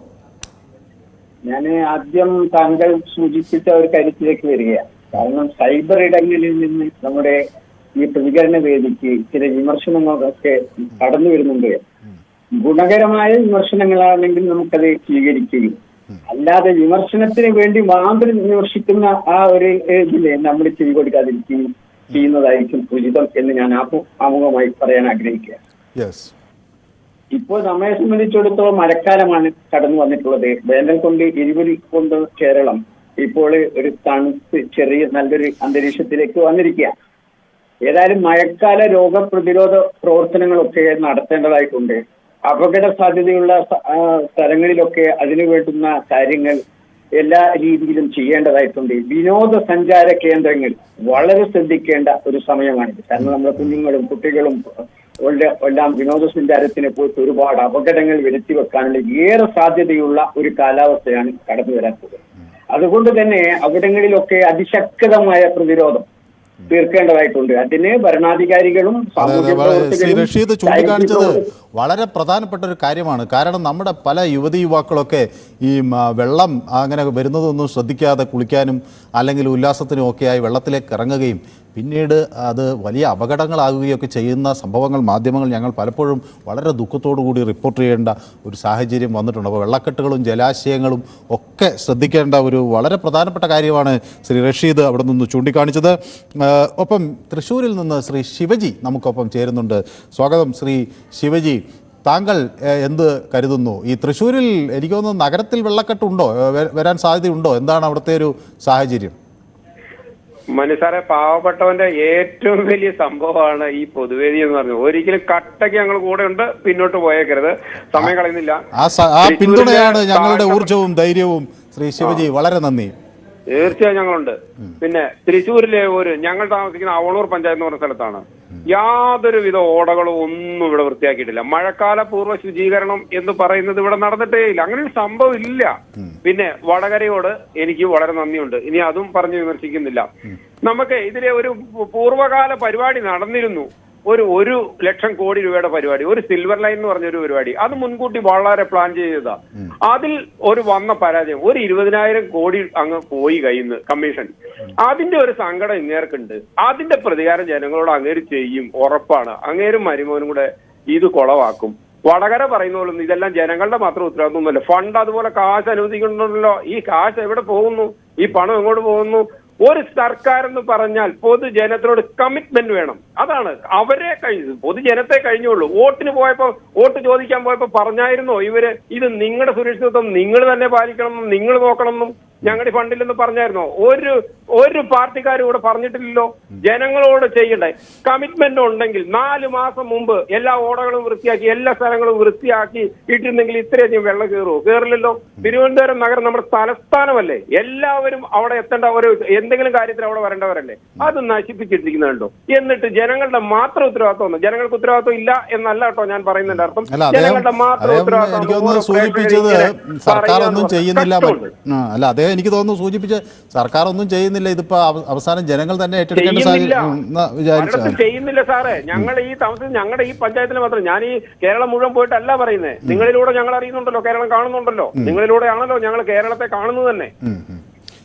[SPEAKER 9] ഞാൻ ആദ്യം താങ്കൾ സൂചിപ്പിച്ച ഒരു കാര്യത്തിലേക്ക് വരികയാണ്. കാരണം സൈബർ ഇടങ്ങളിൽ നിന്ന് നമ്മുടെ ഈ പ്രതികരണ വേദിക്ക് ചില വിമർശനങ്ങളൊക്കെ കടന്നു വരുന്നുണ്ട്. ഗുണകരമായ വിമർശനങ്ങളാണെങ്കിൽ നമുക്കത് സ്വീകരിക്കുകയും അല്ലാതെ വിമർശനത്തിന് വേണ്ടി മാത്രം വിമർശിക്കുന്ന ആ ഒരു ഇതിൽ നമ്മൾ ചെവി കൊടുക്കാതിരിക്കുകയും ചെയ്യുന്നതായിരിക്കും ഉചിതം എന്ന് ഞാൻ ആമു- ആമുഖമായി പറയാൻ ആഗ്രഹിക്കുക. ഇപ്പോൾ നമ്മെ സംബന്ധിച്ചിടത്തോളം മഴക്കാലമാണ് കടന്നു വന്നിട്ടുള്ളത്. വേനൽ കൊണ്ട് എരിവലി കൊണ്ട് കേരളം ഇപ്പോൾ ഒരു തണുത്ത് ചെറിയ നല്ലൊരു അന്തരീക്ഷത്തിലേക്ക് വന്നിരിക്കുക ഏതായാലും മഴക്കാല രോഗപ്രതിരോധ പ്രവർത്തനങ്ങളൊക്കെ നടത്തേണ്ടതായിട്ടുണ്ട്. അപകട സാധ്യതയുള്ള സ്ഥലങ്ങളിലൊക്കെ അതിനു വേണ്ടുന്ന കാര്യങ്ങൾ എല്ലാ രീതിയിലും ചെയ്യേണ്ടതായിട്ടുണ്ട്. വിനോദസഞ്ചാര കേന്ദ്രങ്ങൾ വളരെ ശ്രദ്ധിക്കേണ്ട ഒരു സമയമാണിത്. കാരണം നമ്മുടെ കുഞ്ഞുങ്ങളും കുട്ടികളും എല്ലാം വിനോദസഞ്ചാരത്തിന് പോയിട്ട് ഒരുപാട് അപകടങ്ങൾ വരുത്തി വെക്കാനുള്ള ഏറെ സാധ്യതയുള്ള ഒരു കാലാവസ്ഥയാണ് കടന്നു വരാൻ പോകുന്നത്. അതുകൊണ്ട് തന്നെ അവിടങ്ങളിലൊക്കെ അതിശക്തമായ പ്രതിരോധം തീർക്കേണ്ടതായിട്ടുണ്ട്. അതിന് ഭരണാധികാരികളും സാമൂഹ്യ
[SPEAKER 1] റഷീദ് ചൂണ്ടിക്കാണിച്ചത് വളരെ പ്രധാനപ്പെട്ട ഒരു കാര്യമാണ്. കാരണം നമ്മുടെ പല യുവതി യുവാക്കളൊക്കെ ഈ വെള്ളം അങ്ങനെ വരുന്നതൊന്നും ശ്രദ്ധിക്കാതെ കുളിക്കാനും അല്ലെങ്കിൽ ഉല്ലാസത്തിനും ഒക്കെയായി വെള്ളത്തിലേക്ക് ഇറങ്ങുകയും പിന്നീട് അത് വലിയ അപകടങ്ങളാകുകയൊക്കെ ചെയ്യുന്ന സംഭവങ്ങൾ മാധ്യമങ്ങൾ ഞങ്ങൾ പലപ്പോഴും വളരെ ദുഃഖത്തോടു കൂടി റിപ്പോർട്ട് ചെയ്യേണ്ട ഒരു സാഹചര്യം വന്നിട്ടുണ്ട്. അപ്പോൾ വെള്ളക്കെട്ടുകളും ജലാശയങ്ങളും ഒക്കെ ശ്രദ്ധിക്കേണ്ട ഒരു വളരെ പ്രധാനപ്പെട്ട കാര്യമാണ് ശ്രീ റഷീദ് അവിടെ നിന്ന് ചൂണ്ടിക്കാണിച്ചത്. ഒപ്പം തൃശ്ശൂരിൽ നിന്ന് ശ്രീ ശിവജി നമുക്കൊപ്പം ചേരുന്നുണ്ട്. സ്വാഗതം ശ്രീ ശിവജി. താങ്കൾ എന്ത് കരുതുന്നു? ഈ തൃശ്ശൂരിൽ എനിക്ക് തോന്നുന്നു നഗരത്തിൽ വെള്ളക്കെട്ടുണ്ടോ വരാൻ സാധ്യതയുണ്ടോ? എന്താണ് അവിടുത്തെ ഒരു സാഹചര്യം?
[SPEAKER 10] മനുസാറെ പാവപ്പെട്ടവന്റെ ഏറ്റവും വലിയ സംഭവമാണ് ഈ പൊതുവേദി എന്ന് പറഞ്ഞത്. ഒരിക്കലും കട്ടയ്ക്ക് ഞങ്ങൾ കൂടെ ഉണ്ട് പിന്നോട്ട് പോയേക്കരുത്. സമയം കളയുന്നില്ല.
[SPEAKER 1] ആ പിന്തുണയാണ് ഞങ്ങളുടെ ഊർജവും ധൈര്യവും ശ്രീ ശിവജി. വളരെ നന്ദി.
[SPEAKER 10] തീർച്ചയായും ഞങ്ങളുണ്ട്. പിന്നെ തൃശ്ശൂരിലെ ഒരു ഞങ്ങൾ താമസിക്കുന്ന അവളൂർ പഞ്ചായത്ത് എന്ന് പറഞ്ഞ സ്ഥലത്താണ്. യാതൊരു വിധ ഓടകളും ഒന്നും ഇവിടെ വൃത്തിയാക്കിയിട്ടില്ല. മഴക്കാല പൂർവ ശുചീകരണം എന്ന് പറയുന്നത് ഇവിടെ നടന്നിട്ടേ ഇല്ല. അങ്ങനെ ഒരു സംഭവം ഇല്ല. പിന്നെ വടകരയോട് എനിക്ക് വളരെ നന്ദിയുണ്ട്. ഇനി അതും പറഞ്ഞു വിമർശിക്കുന്നില്ല. നമുക്ക് ഇതിലെ ഒരു പൂർവകാല പരിപാടി നടന്നിരുന്നു. ഒരു ഒരു ലക്ഷം കോടി രൂപയുടെ പരിപാടി ഒരു സിൽവർ ലൈൻ എന്ന് പറഞ്ഞൊരു പരിപാടി അത് മുൻകൂട്ടി വളരെ പ്ലാൻ ചെയ്തതാ. അതിൽ ഒരു വന്ന പരാജയം ഒരു ഇരുപതിനായിരം കോടി അങ്ങ് പോയി കഴിയുന്നു കമ്മീഷൻ അതിന്റെ ഒരു സങ്കടം ഇങ്ങേർക്കുണ്ട് അതിന്റെ പ്രതികാരം ജനങ്ങളോട് അങ്ങേര് ചെയ്യും ഉറപ്പാണ്. അങ്ങേരും മരുമോനും കൂടെ ഇത് കുളവാക്കും. വടകര പറയുന്ന പോലെ ഇതെല്ലാം ജനങ്ങളുടെ മാത്രം ഉത്തരവാദിത്വമൊന്നുമല്ല. ഫണ്ട് അതുപോലെ കാശ് അനുവദിക്കുന്നുണ്ടല്ലോ. ഈ കാശ് എവിടെ പോകുന്നു? ഈ പണം എങ്ങോട്ട് പോകുന്നു? ഒരു സർക്കാർ എന്ന് പറഞ്ഞാൽ പൊതുജനത്തിനോട് കമ്മിറ്റ്മെന്റ് വേണം. അതാണ്. അവരെ കഴിഞ്ഞു പൊതുജനത്തെ കഴിഞ്ഞുള്ളൂ. വോട്ടിന് പോയപ്പോ വോട്ട് ചോദിക്കാൻ പോയപ്പോ പറഞ്ഞായിരുന്നോ ഇവർ ഇത് നിങ്ങളുടെ സുരക്ഷിതത്വം നിങ്ങൾ തന്നെ പാലിക്കണം നിങ്ങൾ നോക്കണമെന്നും? ഞങ്ങളുടെ ഫണ്ടില്ലെന്ന് പറഞ്ഞായിരുന്നോ? ഒരു ഒരു പാർട്ടിക്കാരും ഇവിടെ പറഞ്ഞിട്ടില്ലല്ലോ. ജനങ്ങളോട് ചെയ്യണ്ടേ? കമ്മിറ്റ്മെന്റ് ഉണ്ടെങ്കിൽ നാല് മാസം മുമ്പ് എല്ലാ ഓടകളും വൃത്തിയാക്കി എല്ലാ സ്ഥലങ്ങളും വൃത്തിയാക്കി ഇട്ടിരുന്നെങ്കിൽ ഇത്രയധികം വെള്ളം കയറുമോ കയറില്ലല്ലോ തിരുവനന്തപുരം നഗരം നമ്മുടെ തലസ്ഥാനമല്ലേ. എല്ലാവരും അവിടെ എത്തേണ്ട ഒരു എന്തെങ്കിലും കാര്യത്തിൽ അവിടെ വരേണ്ടവരല്ലേ? അത് നശിപ്പിച്ചിട്ടിരിക്കുന്നുണ്ടോ എന്നിട്ട് ജനങ്ങളുടെ മാത്രം ഉത്തരവാദിത്വം ജനങ്ങൾക്ക് ഉത്തരവാദിത്വം ഇല്ല എന്നല്ല കേട്ടോ ഞാൻ പറയുന്നതിന്റെ അർത്ഥം. ജനങ്ങളുടെ മാത്രം ഉത്തരവാദിത്വം
[SPEAKER 1] സർക്കാർ ഒന്നും ചെയ്യുന്നില്ല. അല്ല അദ്ദേഹം എനിക്ക് തോന്നുന്നു സൂചിപ്പിച്ച് സർക്കാർ ഒന്നും ചെയ്യുന്നില്ല. ഇതിപ്പോ അവസാനം ജനങ്ങൾ തന്നെ ഏറ്റെടുക്കേണ്ട സാഹചര്യം
[SPEAKER 10] ചെയ്യുന്നില്ല സാറേ. ഞങ്ങൾ ഈ താമസം ഞങ്ങളുടെ ഈ പഞ്ചായത്തിൽ മാത്രം. ഞാൻ ഈ കേരളം മുഴുവൻ പോയിട്ടല്ല പറയുന്നത് നിങ്ങളിലൂടെ ഞങ്ങൾ അറിയുന്നുണ്ടല്ലോ കേരളം കാണുന്നുണ്ടല്ലോ. നിങ്ങളിലൂടെയാണല്ലോ ഞങ്ങൾ കേരളത്തെ കാണുന്നത് തന്നെ.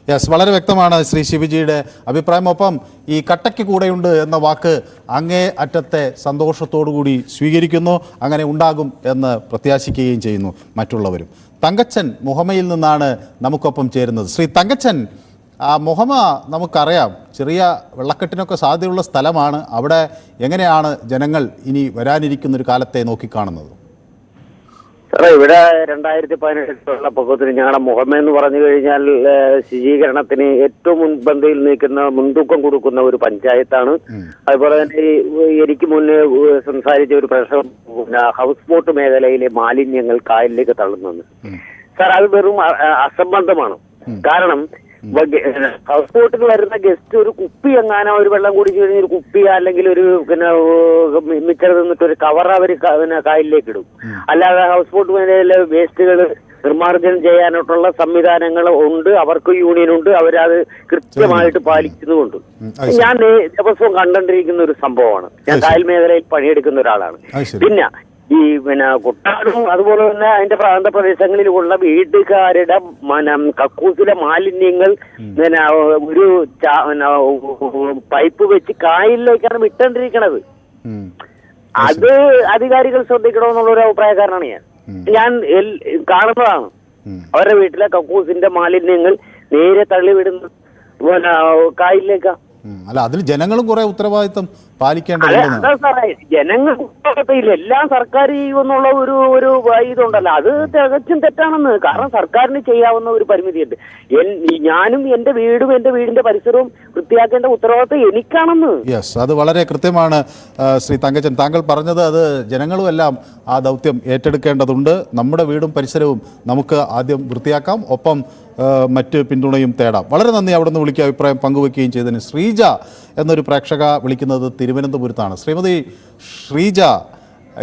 [SPEAKER 1] യെസ് വളരെ വ്യക്തമാണ് ശ്രീ ശിവജിയുടെ അഭിപ്രായം. ഒപ്പം ഈ കട്ടയ്ക്ക് കൂടെയുണ്ട് എന്ന വാക്ക് അങ്ങേ അറ്റത്തെ സന്തോഷത്തോടു കൂടി സ്വീകരിക്കുന്നു. അങ്ങനെ ഉണ്ടാകും എന്ന് പ്രത്യാശിക്കുകയും ചെയ്യുന്നു മറ്റുള്ളവരും. തങ്കച്ചൻ മുഹമ്മയിൽ നിന്നാണ് നമുക്കൊപ്പം ചേരുന്നത്. ശ്രീ തങ്കച്ചൻ ആ മുഹമ്മ നമുക്കറിയാം ചെറിയ വെള്ളക്കെട്ടിനൊക്കെ സാധ്യതയുള്ള സ്ഥലമാണ്. അവിടെ എങ്ങനെയാണ് ജനങ്ങൾ ഇനി വരാനിരിക്കുന്ന ഒരു കാലത്തെ നോക്കിക്കാണുന്നത്?
[SPEAKER 11] സാറേ ഇവിടെ രണ്ടായിരത്തി പതിനെട്ടിലുള്ള പൊക്കത്തിന് ഞങ്ങളുടെ മുഖമേ എന്ന് പറഞ്ഞു കഴിഞ്ഞാൽ ശുചീകരണത്തിന് ഏറ്റവും മുൻപന്തിയിൽ നിൽക്കുന്ന മുൻതൂക്കം കൊടുക്കുന്ന ഒരു പഞ്ചായത്താണ്. അതുപോലെ തന്നെ എനിക്ക് മുന്നേ സംസാരിച്ച ഒരു പ്രശ്നം ഹൗസ് ബോട്ട് മേഖലയിലെ മാലിന്യങ്ങൾ കായലിലേക്ക് തള്ളുന്നത് സാർ അത് വെറും അസംബന്ധമാണ്. കാരണം ഹൗസ് ബോട്ടിൽ വരുന്ന ഗസ്റ്റ് ഒരു കുപ്പി എങ്ങാനോ ഒരു വെള്ളം കുടിച്ചു കഴിഞ്ഞാൽ ഒരു കുപ്പി അല്ലെങ്കിൽ ഒരു പിന്നെ മിച്ചർ നിന്നിട്ട് ഒരു കവർ അവർ പിന്നെ കായലിലേക്ക് ഇടും. അല്ലാതെ ഹൗസ് ബോട്ട് മേഖലയിലെ വേസ്റ്റുകൾ നിർമ്മാർജനം ചെയ്യാനായിട്ടുള്ള സംവിധാനങ്ങൾ ഉണ്ട് അവർക്ക് യൂണിയൻ ഉണ്ട് അവരത് കൃത്യമായിട്ട് പാലിക്കുന്നുമുണ്ട് ഞാൻ ദിവസവും കണ്ടുകൊണ്ടിരിക്കുന്ന ഒരു സംഭവമാണ്. ഞാൻ കായൽ മേഖലയിൽ പണിയെടുക്കുന്ന ഒരാളാണ്. പിന്നെ ഈ പിന്നെ കുട്ടാടും അതുപോലെ തന്നെ അതിന്റെ പ്രാന്ത പ്രദേശങ്ങളിലുള്ള വീട്ടുകാരുടെ കക്കൂസിലെ മാലിന്യങ്ങൾ പിന്നെ ഒരു പൈപ്പ് വെച്ച് കായലിലേക്കാണ് വിട്ടോണ്ടിരിക്കണത്. അത് അധികാരികൾ ശ്രദ്ധിക്കണമെന്നുള്ള ഒരു അഭിപ്രായക്കാരനാണ് ഞാൻ. ഞാൻ കാണുന്നതാണ്. അവരുടെ വീട്ടിലെ കക്കൂസിന്റെ മാലിന്യങ്ങൾ നേരെ തള്ളിവിടുന്ന പിന്നെ കായലിലേക്കാ.
[SPEAKER 1] അല്ല അതിൽ ജനങ്ങളും കുറെ ഉത്തരവാദിത്തം പാലിക്കേണ്ടതുണ്ടെന്ന്
[SPEAKER 12] സാറേ ജനങ്ങൾ എല്ലാം സർക്കാർ ചെയ്യുമെന്നുള്ള ഒരു ഒരു ഇതുണ്ടല്ലോ. അത് തികച്ചും തെറ്റാണെന്ന്. കാരണം സർക്കാരിന് ചെയ്യാവുന്ന ഒരു പരിമിതിയുണ്ട്. ഞാനും എന്റെ വീടും എന്റെ വീടിന്റെ പരിസരവും വൃത്തിയാക്കേണ്ട ഉത്തരവാദിത്വം എനിക്കാണെന്ന്.
[SPEAKER 1] യെസ് അത് വളരെ കൃത്യമാണ് ശ്രീ തങ്കച്ചൻ. താങ്കൾ പറഞ്ഞത് അത് ജനങ്ങളും എല്ലാം ആ ദൗത്യം ഏറ്റെടുക്കേണ്ടതുണ്ട്. നമ്മുടെ വീടും പരിസരവും നമുക്ക് ആദ്യം വൃത്തിയാക്കാം. ഒപ്പം മറ്റ് പിന്തുണയും തേടാം. വളരെ നന്ദി അവിടെ നിന്ന് വിളിക്കുക അഭിപ്രായം പങ്കുവയ്ക്കുകയും ചെയ്തതിന്. ശ്രീജ എന്നൊരു പ്രേക്ഷക വിളിക്കുന്നത് തിരുവനന്തപുരത്താണ്. ശ്രീമതി ശ്രീജ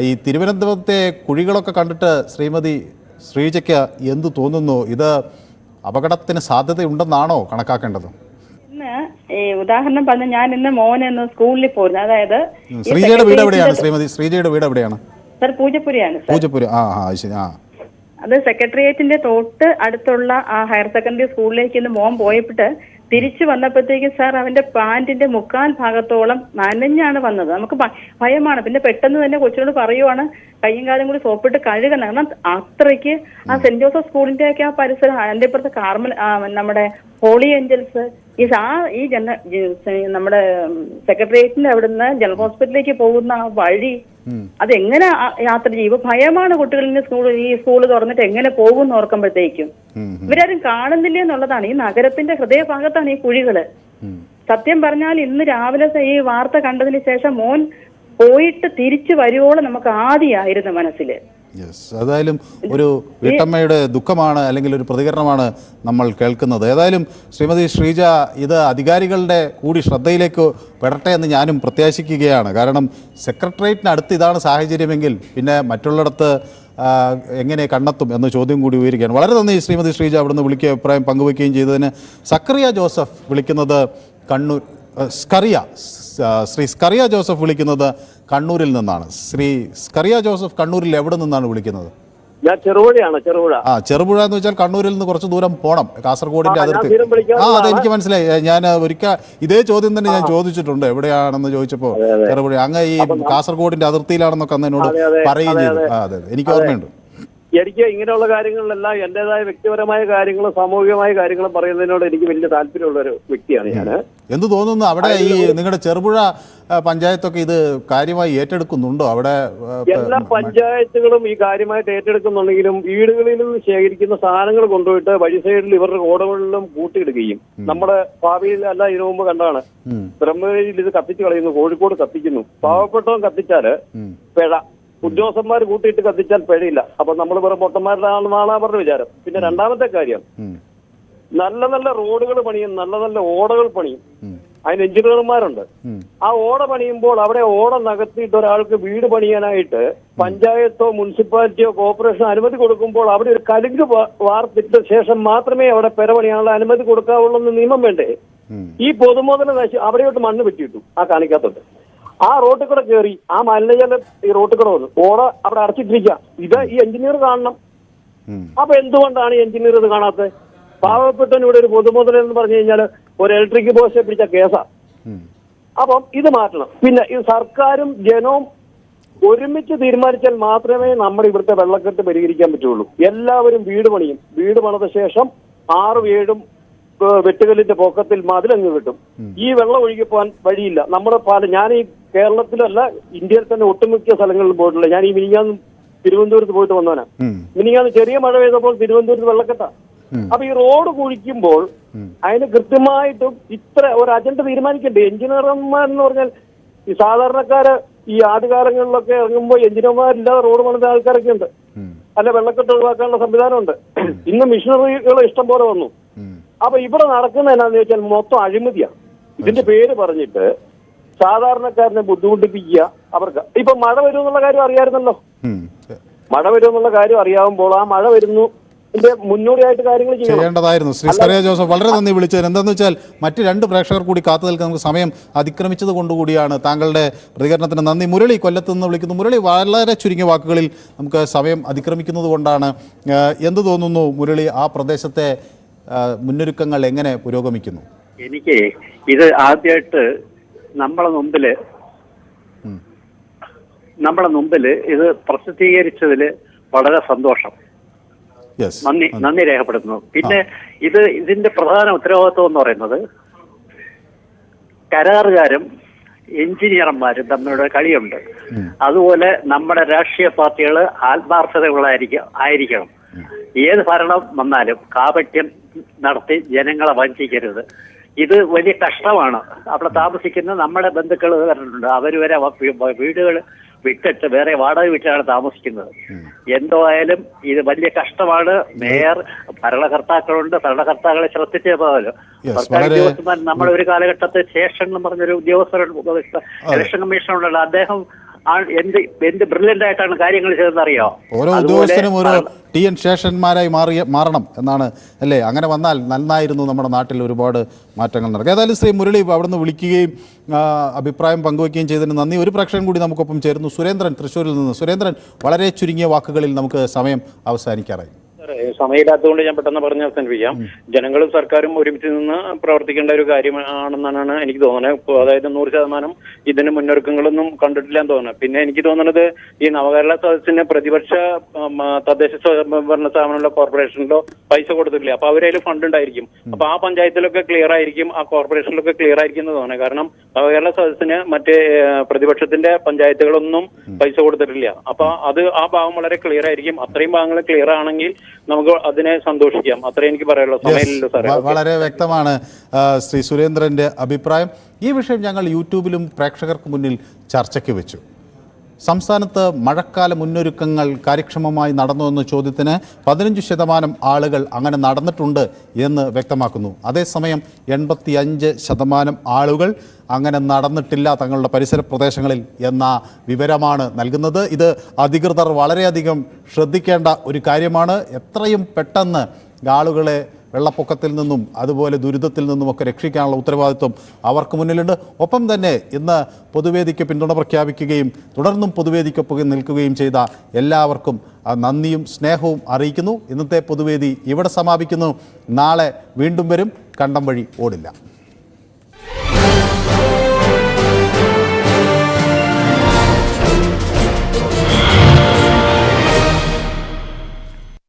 [SPEAKER 1] ഈ തിരുവനന്തപുരത്തെ കുഴികളൊക്കെ കണ്ടിട്ട് ശ്രീമതി ശ്രീജയ്ക്ക് എന്തു തോന്നുന്നു? ഇത് അപകടത്തിന് സാധ്യതയുണ്ടെന്നാണോ കണക്കാക്കേണ്ടത്?
[SPEAKER 13] ഇന്ന് ഈ ഉദാഹരണം പറഞ്ഞ ഞാൻ ഇന്ന് മോനെ സ്കൂളിൽ പോയിരുന്നു അതായത്
[SPEAKER 1] ശ്രീജയുടെ വീട് എവിടെയാണ്? ശ്രീമതി ശ്രീജയുടെ വീട് എവിടെയാണ്?
[SPEAKER 13] സർ പൂജപ്പുരയാണ്
[SPEAKER 1] പൂജപ്പുര. ആ ആ ശരി ആ.
[SPEAKER 13] അത് സെക്രട്ടേറിയറ്റിന്റെ തൊട്ട് അടുത്തുള്ള ആ ഹയർ സെക്കൻഡറി സ്കൂളിലേക്ക് ഇന്ന് മോൻ പോയപ്പോട്ട് തിരിച്ചു വന്നപ്പോഴത്തേക്കും സാർ അവന്റെ പാന്റിന്റെ മുക്കാൽ ഭാഗത്തോളം നനഞ്ഞാണ് വന്നത്. നമുക്ക് ഭയമാണ്. പിന്നെ പെട്ടെന്ന് തന്നെ കൊച്ചിനോട് പറയുവാണ് കയ്യും കാലും കൂടി സോപ്പിട്ട് കഴുകണം. കാരണം അത്രയ്ക്ക് ആ സെന്റ് ജോസഫ് സ്കൂളിന്റെ ഒക്കെ ആ പരിസരം അതിന്റെ ഇപ്പുറത്തെ കാർമൽ നമ്മുടെ ഹോളി ഏഞ്ചൽസ് ഈ ആ ഈ ജന നമ്മുടെ സെക്രട്ടേറിയറ്റിന്റെ അവിടുന്ന് ജനറൽ ഹോസ്പിറ്റലിലേക്ക് പോകുന്ന ആ വഴി അതെങ്ങനെ യാത്ര ചെയ്യും? ഇപ്പൊ ഭയമാണ് കുട്ടികളിന് സ്കൂൾ ഈ സ്കൂൾ തുറന്നിട്ട് എങ്ങനെ പോകും എന്ന് ഓർക്കുമ്പോഴത്തേക്കും. ഇവരാരും കാണുന്നില്ല എന്നുള്ളതാണ്. ഈ നഗരത്തിന്റെ ഹൃദയഭാഗത്താണ് ഈ കുഴികൾ. സത്യം പറഞ്ഞാൽ ഇന്ന് രാവിലെ ഈ വാർത്ത കണ്ടതിന് ശേഷം മോൻ പോയിട്ട് തിരിച്ചു വരുവോളം നമുക്ക് ആദ്യമായിരുന്നു മനസ്സിൽ
[SPEAKER 1] ഏതായാലും ഒരു വീട്ടമ്മയുടെ ദുഃഖമാണ് അല്ലെങ്കിൽ ഒരു പ്രതികരണമാണ് നമ്മൾ കേൾക്കുന്നത്. ഏതായാലും ശ്രീമതി ശ്രീജ ഇത് അധികാരികളുടെ കൂടി ശ്രദ്ധയിലേക്ക് പെടട്ടെ എന്ന് ഞാനും പ്രത്യാശിക്കുകയാണ്. കാരണം സെക്രട്ടേറിയറ്റിനടുത്ത് ഇതാണ് സാഹചര്യമെങ്കിൽ പിന്നെ മറ്റുള്ളിടത്ത് എങ്ങനെ കണ്ടെത്തും എന്ന ചോദ്യം കൂടി ഉയരുകയാണ്. വളരെ നന്ദി ശ്രീമതി ശ്രീജ അവിടുന്ന് വിളിക്കുക അഭിപ്രായം പങ്കുവയ്ക്കുകയും ചെയ്തതിന് സക്രിയ ജോസഫ് വിളിക്കുന്നത് കണ്ണൂർ സ്കറിയ ശ്രീ സ്കറിയ ജോസഫ് വിളിക്കുന്നത് കണ്ണൂരിൽ നിന്നാണ്. ശ്രീ സ്കറിയ ജോസഫ് കണ്ണൂരിൽ എവിടെ നിന്നാണ് വിളിക്കുന്നത്?
[SPEAKER 12] ഞാൻ ചെറുപുഴയാണ് ചെറുപുഴ.
[SPEAKER 1] ആ ചെറുപുഴ എന്ന് വെച്ചാൽ കണ്ണൂരിൽ നിന്ന് കുറച്ച് ദൂരം പോണം. കാസർഗോഡിന്റെ അതിർത്തി. ആ
[SPEAKER 12] അത്
[SPEAKER 1] എനിക്ക് മനസ്സിലായി. ഞാൻ ഒരിക്കൽ ഇതേ ചോദ്യം തന്നെ ഞാൻ ചോദിച്ചിട്ടുണ്ട്. എവിടെയാണെന്ന് ചോദിച്ചപ്പോൾ ചെറുപുഴ. അങ്ങ് ഈ കാസർഗോഡിന്റെ അതിർത്തിയിലാണെന്നൊക്കെ അന്ന് എന്നോട് പറയുകയും ചെയ്തു.
[SPEAKER 12] അതെ
[SPEAKER 1] അതെ. എനിക്ക് ഓർമ്മയുണ്ട്.
[SPEAKER 12] എനിക്ക് ഇങ്ങനെയുള്ള കാര്യങ്ങളിലെല്ലാം എന്റേതായ വ്യക്തിപരമായ കാര്യങ്ങളും സാമൂഹികമായ കാര്യങ്ങളും പറയുന്നതിനോട് എനിക്ക് വലിയ താല്പര്യമുള്ള ഒരു വ്യക്തിയാണ് ഞാൻ
[SPEAKER 1] എന്ത് തോന്നുന്നു അവിടെ ഈ നിങ്ങളുടെ ചെറുപുഴ പഞ്ചായത്തൊക്കെ ഇത് കാര്യമായി ഏറ്റെടുക്കുന്നുണ്ടോ? അവിടെ
[SPEAKER 12] എല്ലാ പഞ്ചായത്തുകളും ഈ കാര്യമായിട്ട് ഏറ്റെടുക്കുന്നുണ്ടെങ്കിലും വീടുകളിൽ നിന്ന് ശേഖരിക്കുന്ന സാധനങ്ങൾ കൊണ്ടുപോയിട്ട് വഴി സൈഡിൽ ഇവരുടെ ഓടകളിലും കൂട്ടിയിടുകയും നമ്മുടെ ഭാവിയിൽ അല്ല ഇതിനു മുമ്പ് കണ്ടാണ്. ബ്രഹ്മഗിരിയിൽ ഇത് കത്തിച്ചു കളയുന്നു കോഴിക്കോട് കത്തിക്കുന്നു. പാവപ്പെട്ടവൻ
[SPEAKER 1] കത്തിച്ചാൽ
[SPEAKER 12] പിഴ. ഉദ്യോഗസ്ഥന്മാർ കൂട്ടിയിട്ട് കത്തിച്ചാൽ പിഴയില്ല. അപ്പൊ നമ്മൾ വെറും പൊട്ടന്മാരിലാണെന്നാണ് അവരുടെ വിചാരം. പിന്നെ രണ്ടാമത്തെ കാര്യം. നല്ല നല്ല റോഡുകൾ പണിയും നല്ല നല്ല ഓടകൾ പണിയും. അതിന് എഞ്ചിനീയർമാരുണ്ട്. ആ ഓട പണിയുമ്പോൾ അവിടെ ഓട നകത്തിയിട്ട് ഒരാൾക്ക് വീട് പണിയാനായിട്ട് പഞ്ചായത്തോ മുനിസിപ്പാലിറ്റിയോ കോർപ്പറേഷനോ അനുമതി കൊടുക്കുമ്പോൾ അവിടെ ഒരു കലുങ്ക് വാർത്തിട്ട ശേഷം മാത്രമേ അവിടെ പെര പണിയാനുള്ള അനുമതി കൊടുക്കാവുള്ളൂ എന്ന് നിയമം വേണ്ടേ? ഈ പൊതുമുതൽ നശി അവിടെയോട്ട് മണ്ണ് വെട്ടിയിട്ടു ആ കാണിക്കാത്തോട്ട്. ആ റോട്ടിൽ കൂടെ കയറി ആ മലിനജല ഈ റോട്ടിൽ കൂടെ വന്നു. ഓട അവിടെ അടച്ചിട്ടിരിക്കുക ഇത് ഈ എഞ്ചിനീയർ കാണണം. അപ്പൊ എന്തുകൊണ്ടാണ് ഈ എഞ്ചിനീയർ ഇത് കാണാത്തത്? പാവപ്പെട്ടവൻ ഇവിടെ ഒരു പൊതുമുതൽ എന്ന് പറഞ്ഞു കഴിഞ്ഞാൽ ഒരു ഇലക്ട്രിക് പോസ്റ്റ് പിടിച്ച കേസാ. അപ്പം ഇത് മാറ്റണം. പിന്നെ ഈ സർക്കാരും ജനവും ഒരുമിച്ച് തീരുമാനിച്ചാൽ മാത്രമേ നമ്മുടെ ഇവിടുത്തെ വെള്ളക്കെട്ട് പരിഹരിക്കാൻ പറ്റുള്ളൂ. എല്ലാവരും വീട് പണിയും. വീട് പണിത ശേഷം ആറും ഏഴും വെട്ടുകല്ലിന്റെ പൊക്കത്തിൽ മതിലങ്ങ് കിട്ടും. ഈ വെള്ളം ഒഴുകി പോകാൻ വഴിയില്ല. നമ്മുടെ പാല ഞാൻ ഈ കേരളത്തിലല്ല ഇന്ത്യയിൽ തന്നെ ഒട്ടുമിക്ക സ്ഥലങ്ങളിൽ പോയിട്ടില്ല ഞാൻ ഈ മിനിഞ്ഞാന്ന് തിരുവനന്തപുരത്ത് പോയിട്ട് വന്നവനാ.
[SPEAKER 1] മിനിങ്ങാന്ന്
[SPEAKER 12] മിനിഞ്ഞാന്ന് ചെറിയ മഴ പെയ്തപ്പോൾ തിരുവനന്തപുരത്ത് വെള്ളക്കെട്ടാ. അപ്പൊ ഈ റോഡ് കുഴിക്കുമ്പോൾ അതിന് കൃത്യമായിട്ടും ഇത്ര ഒരു അജണ്ട തീരുമാനിക്കണ്ടേ? എഞ്ചിനീയർമാർ എന്ന് പറഞ്ഞാൽ ഈ സാധാരണക്കാര് ഈ ആദ്യകാലങ്ങളിലൊക്കെ ഇറങ്ങുമ്പോൾ എഞ്ചിനീയർമാരില്ലാതെ റോഡ് പണിത ആൾക്കാരൊക്കെ ഉണ്ട്. അല്ല വെള്ളക്കെട്ട് ഒഴിവാക്കാനുള്ള സംവിധാനമുണ്ട്. ഇന്ന് മിഷനറികൾ ഇഷ്ടം പോലെ വന്നു. അപ്പൊ ഇവിടെ നടക്കുന്ന എന്നാന്ന് ചോദിച്ചാൽ മൊത്തം അഴിമതിയാണ് ഇതിന്റെ പേര് പറഞ്ഞിട്ട് സാധാരണക്കാരനെ ബുദ്ധിമുട്ടിപ്പിക്കുക അവർക്ക്. ഇപ്പൊ മഴ വരും എന്നുള്ള കാര്യം അറിയാമായിരുന്നല്ലോ മഴ വരും എന്നുള്ള കാര്യം അറിയാവുമ്പോൾ ആ മഴ വരുന്നു മുന്നോടിയായിട്ട് കാര്യങ്ങൾ
[SPEAKER 1] ചെയ്യേണ്ടതായിരുന്നു. ശ്രീ സ്കറിയ ജോസഫ് വളരെ നന്ദി വിളിച്ചത് എന്താണെന്ന് വെച്ചാൽ മറ്റ് രണ്ട് പ്രേക്ഷകർ കൂടി കാത്തു നിൽക്കാൻ നമുക്ക് സമയം അതിക്രമിച്ചത് കൊണ്ടുകൂടിയാണ് താങ്കളുടെ പ്രതികരണത്തിന് നന്ദി. മുരളി കൊല്ലത്ത് നിന്ന് വിളിക്കുന്നു. മുരളി വളരെ ചുരുങ്ങിയ വാക്കുകളിൽ നമുക്ക് സമയം അതിക്രമിക്കുന്നത് കൊണ്ടാണ്. എന്ത് തോന്നുന്നു മുരളി ആ പ്രദേശത്തെ മുന്നൊരുക്കങ്ങൾ എങ്ങനെ പുരോഗമിക്കുന്നു?
[SPEAKER 14] എനിക്ക് ഇത് ആദ്യമായിട്ട് നമ്മളെ മുമ്പിൽ നമ്മളെ മുമ്പിൽ ഇത് പ്രസിദ്ധീകരിച്ചതിൽ വളരെ സന്തോഷം. നന്ദി നന്ദി. രേഖപ്പെടുത്തുന്നു. പിന്നെ ഇത് ഇതിന്റെ പ്രധാന ഉത്തരവാദിത്വം എന്ന് പറയുന്നത് കരാറുകാരും എഞ്ചിനീയർമാരും തമ്മിലുള്ള കളിയുണ്ട്. അതുപോലെ നമ്മുടെ രാഷ്ട്രീയ പാർട്ടികൾ ആത്മാർത്ഥതകളായിരിക്കും ആയിരിക്കണം. ഏത് ഭരണം വന്നാലും കാപട്യം നടത്തി ജനങ്ങളെ വഞ്ചിക്കരുത്. ഇത് വലിയ കഷ്ടമാണ്. അവിടെ താമസിക്കുന്ന നമ്മുടെ ബന്ധുക്കൾ പറഞ്ഞിട്ടുണ്ട് അവർ വരെ വീടുകൾ വിട്ടിട്ട് വേറെ വാടക വീട്ടിലാണ് താമസിക്കുന്നത്. എന്തോ ആയാലും ഇത് വലിയ കഷ്ടമാണ്. മേയർ ഭരണകർത്താക്കളുണ്ട്. ഭരണകർത്താക്കളെ ശ്രദ്ധിച്ചേ
[SPEAKER 1] പോകാലോ
[SPEAKER 14] സർക്കാർ ഉദ്യോഗസ്ഥന്മാർ നമ്മുടെ ഒരു കാലഘട്ടത്തിൽ ശേഷൻ എന്ന് പറഞ്ഞൊരു ഉദ്യോഗസ്ഥരുടെ ഇലക്ഷൻ കമ്മീഷൻ ഉണ്ടല്ലോ അദ്ദേഹം എന്ത് എന്ത് ബ്രില്യന്റ് ആയിട്ടാണ് കാര്യങ്ങൾ ചെയ്തതെന്നറിയോ?
[SPEAKER 1] ഓരോ ഉദ്യോഗസ്ഥനും ഓരോ ടി എൻ ശേഷന്മാരായി മാറിയ മാറണം എന്നാണ് അല്ലേ? അങ്ങനെ വന്നാൽ നന്നായിരുന്നു നമ്മുടെ നാട്ടിൽ ഒരുപാട് മാറ്റങ്ങൾ നടക്കും. ഏതായാലും ശ്രീ മുരളി അവിടുന്ന് വിളിക്കുകയും അഭിപ്രായം പങ്കുവയ്ക്കുകയും ചെയ്തതിന് നന്ദി. ഒരു പ്രേക്ഷകൻ കൂടി നമുക്കൊപ്പം ചേരുന്നു. സുരേന്ദ്രൻ തൃശ്ശൂരിൽ നിന്ന്. സുരേന്ദ്രൻ വളരെ ചുരുങ്ങിയ വാക്കുകളിൽ നമുക്ക് സമയം അവസാനിക്കാറായി.
[SPEAKER 15] സമയമില്ലാത്തതുകൊണ്ട് ഞാൻ പെട്ടെന്ന് പറഞ്ഞ് അവസാനിപ്പിക്കാം. ജനങ്ങളും സർക്കാരും ഒരുമിച്ച് നിന്ന് പ്രവർത്തിക്കേണ്ട ഒരു കാര്യമാണെന്നാണ് എനിക്ക് തോന്നുന്നത്. അതായത് നൂറ് ശതമാനം ഇതിന് മുന്നൊരുക്കങ്ങളൊന്നും കണ്ടിട്ടില്ല എന്ന് തോന്നുന്നത് പിന്നെ എനിക്ക് തോന്നുന്നത് ഈ നവകേരള സദസ്സിന് പ്രതിപക്ഷ തദ്ദേശ സ്വയംഭരണ സ്ഥാപനങ്ങളിലോ കോർപ്പറേഷനിലോ പൈസ കൊടുത്തിട്ടില്ല. അപ്പൊ അവരതിൽ ഫണ്ട് ഉണ്ടായിരിക്കും. അപ്പൊ ആ പഞ്ചായത്തിലൊക്കെ ക്ലിയർ ആയിരിക്കും ആ കോർപ്പറേഷനിലൊക്കെ ക്ലിയർ ആയിരിക്കും എന്ന് തോന്നുന്നത് കാരണം നവകേരള സദസ്സിന് മറ്റേ പ്രതിപക്ഷത്തിന്റെ പഞ്ചായത്തുകളൊന്നും പൈസ കൊടുത്തിട്ടില്ല. അപ്പൊ അത് ആ ഭാഗം വളരെ ക്ലിയർ ആയിരിക്കും. അത്രയും ഭാഗങ്ങൾ ക്ലിയർ ആണെങ്കിൽ നമുക്ക് അതിനെ സന്തോഷിക്കാം. അത്രേ എനിക്ക് പറയാനുള്ളൂ. സമയമില്ലല്ലോ സാറേ.
[SPEAKER 1] വളരെ വ്യക്തമാണ് ശ്രീ സുരേന്ദ്രന്റെ അഭിപ്രായം. ഈ വിഷയം ഞങ്ങൾ യൂട്യൂബിലും പ്രേക്ഷകർക്ക് മുന്നിൽ ചർച്ചയ്ക്ക് വെച്ചു. സംസ്ഥാനത്ത് മഴക്കാല മുന്നൊരുക്കങ്ങൾ കാര്യക്ഷമമായി നടന്നു എന്ന ചോദ്യത്തിന് പതിനഞ്ച് ശതമാനം ആളുകൾ അങ്ങനെ നടന്നിട്ടുണ്ട് എന്ന് വ്യക്തമാക്കുന്നു. അതേസമയം എൺപത്തി അഞ്ച് ശതമാനം ആളുകൾ അങ്ങനെ നടന്നിട്ടില്ല തങ്ങളുടെ പരിസര പ്രദേശങ്ങളിൽ എന്ന വിവരമാണ് നൽകുന്നത്. ഇത് അധികൃതർ വളരെയധികം ശ്രദ്ധിക്കേണ്ട ഒരു കാര്യമാണ്. എത്രയും പെട്ടെന്ന് ആളുകളെ വെള്ളപ്പൊക്കത്തിൽ നിന്നും അതുപോലെ ദുരിതത്തിൽ നിന്നുമൊക്കെ രക്ഷിക്കാനുള്ള ഉത്തരവാദിത്വം അവർക്ക് മുന്നിലുണ്ട്. ഒപ്പം തന്നെ ഇന്ന് പൊതുവേദിക്ക് പിന്തുണ പ്രഖ്യാപിക്കുകയും തുടർന്നും പൊതുവേദിക്കൊപ്പം നിൽക്കുകയും ചെയ്ത എല്ലാവർക്കും നന്ദിയും സ്നേഹവും അറിയിക്കുന്നു. ഇന്നത്തെ പൊതുവേദി ഇവിടെ സമാപിക്കുന്നു. നാളെ വീണ്ടും വരും. കണ്ടം വഴി ഓടില്ല.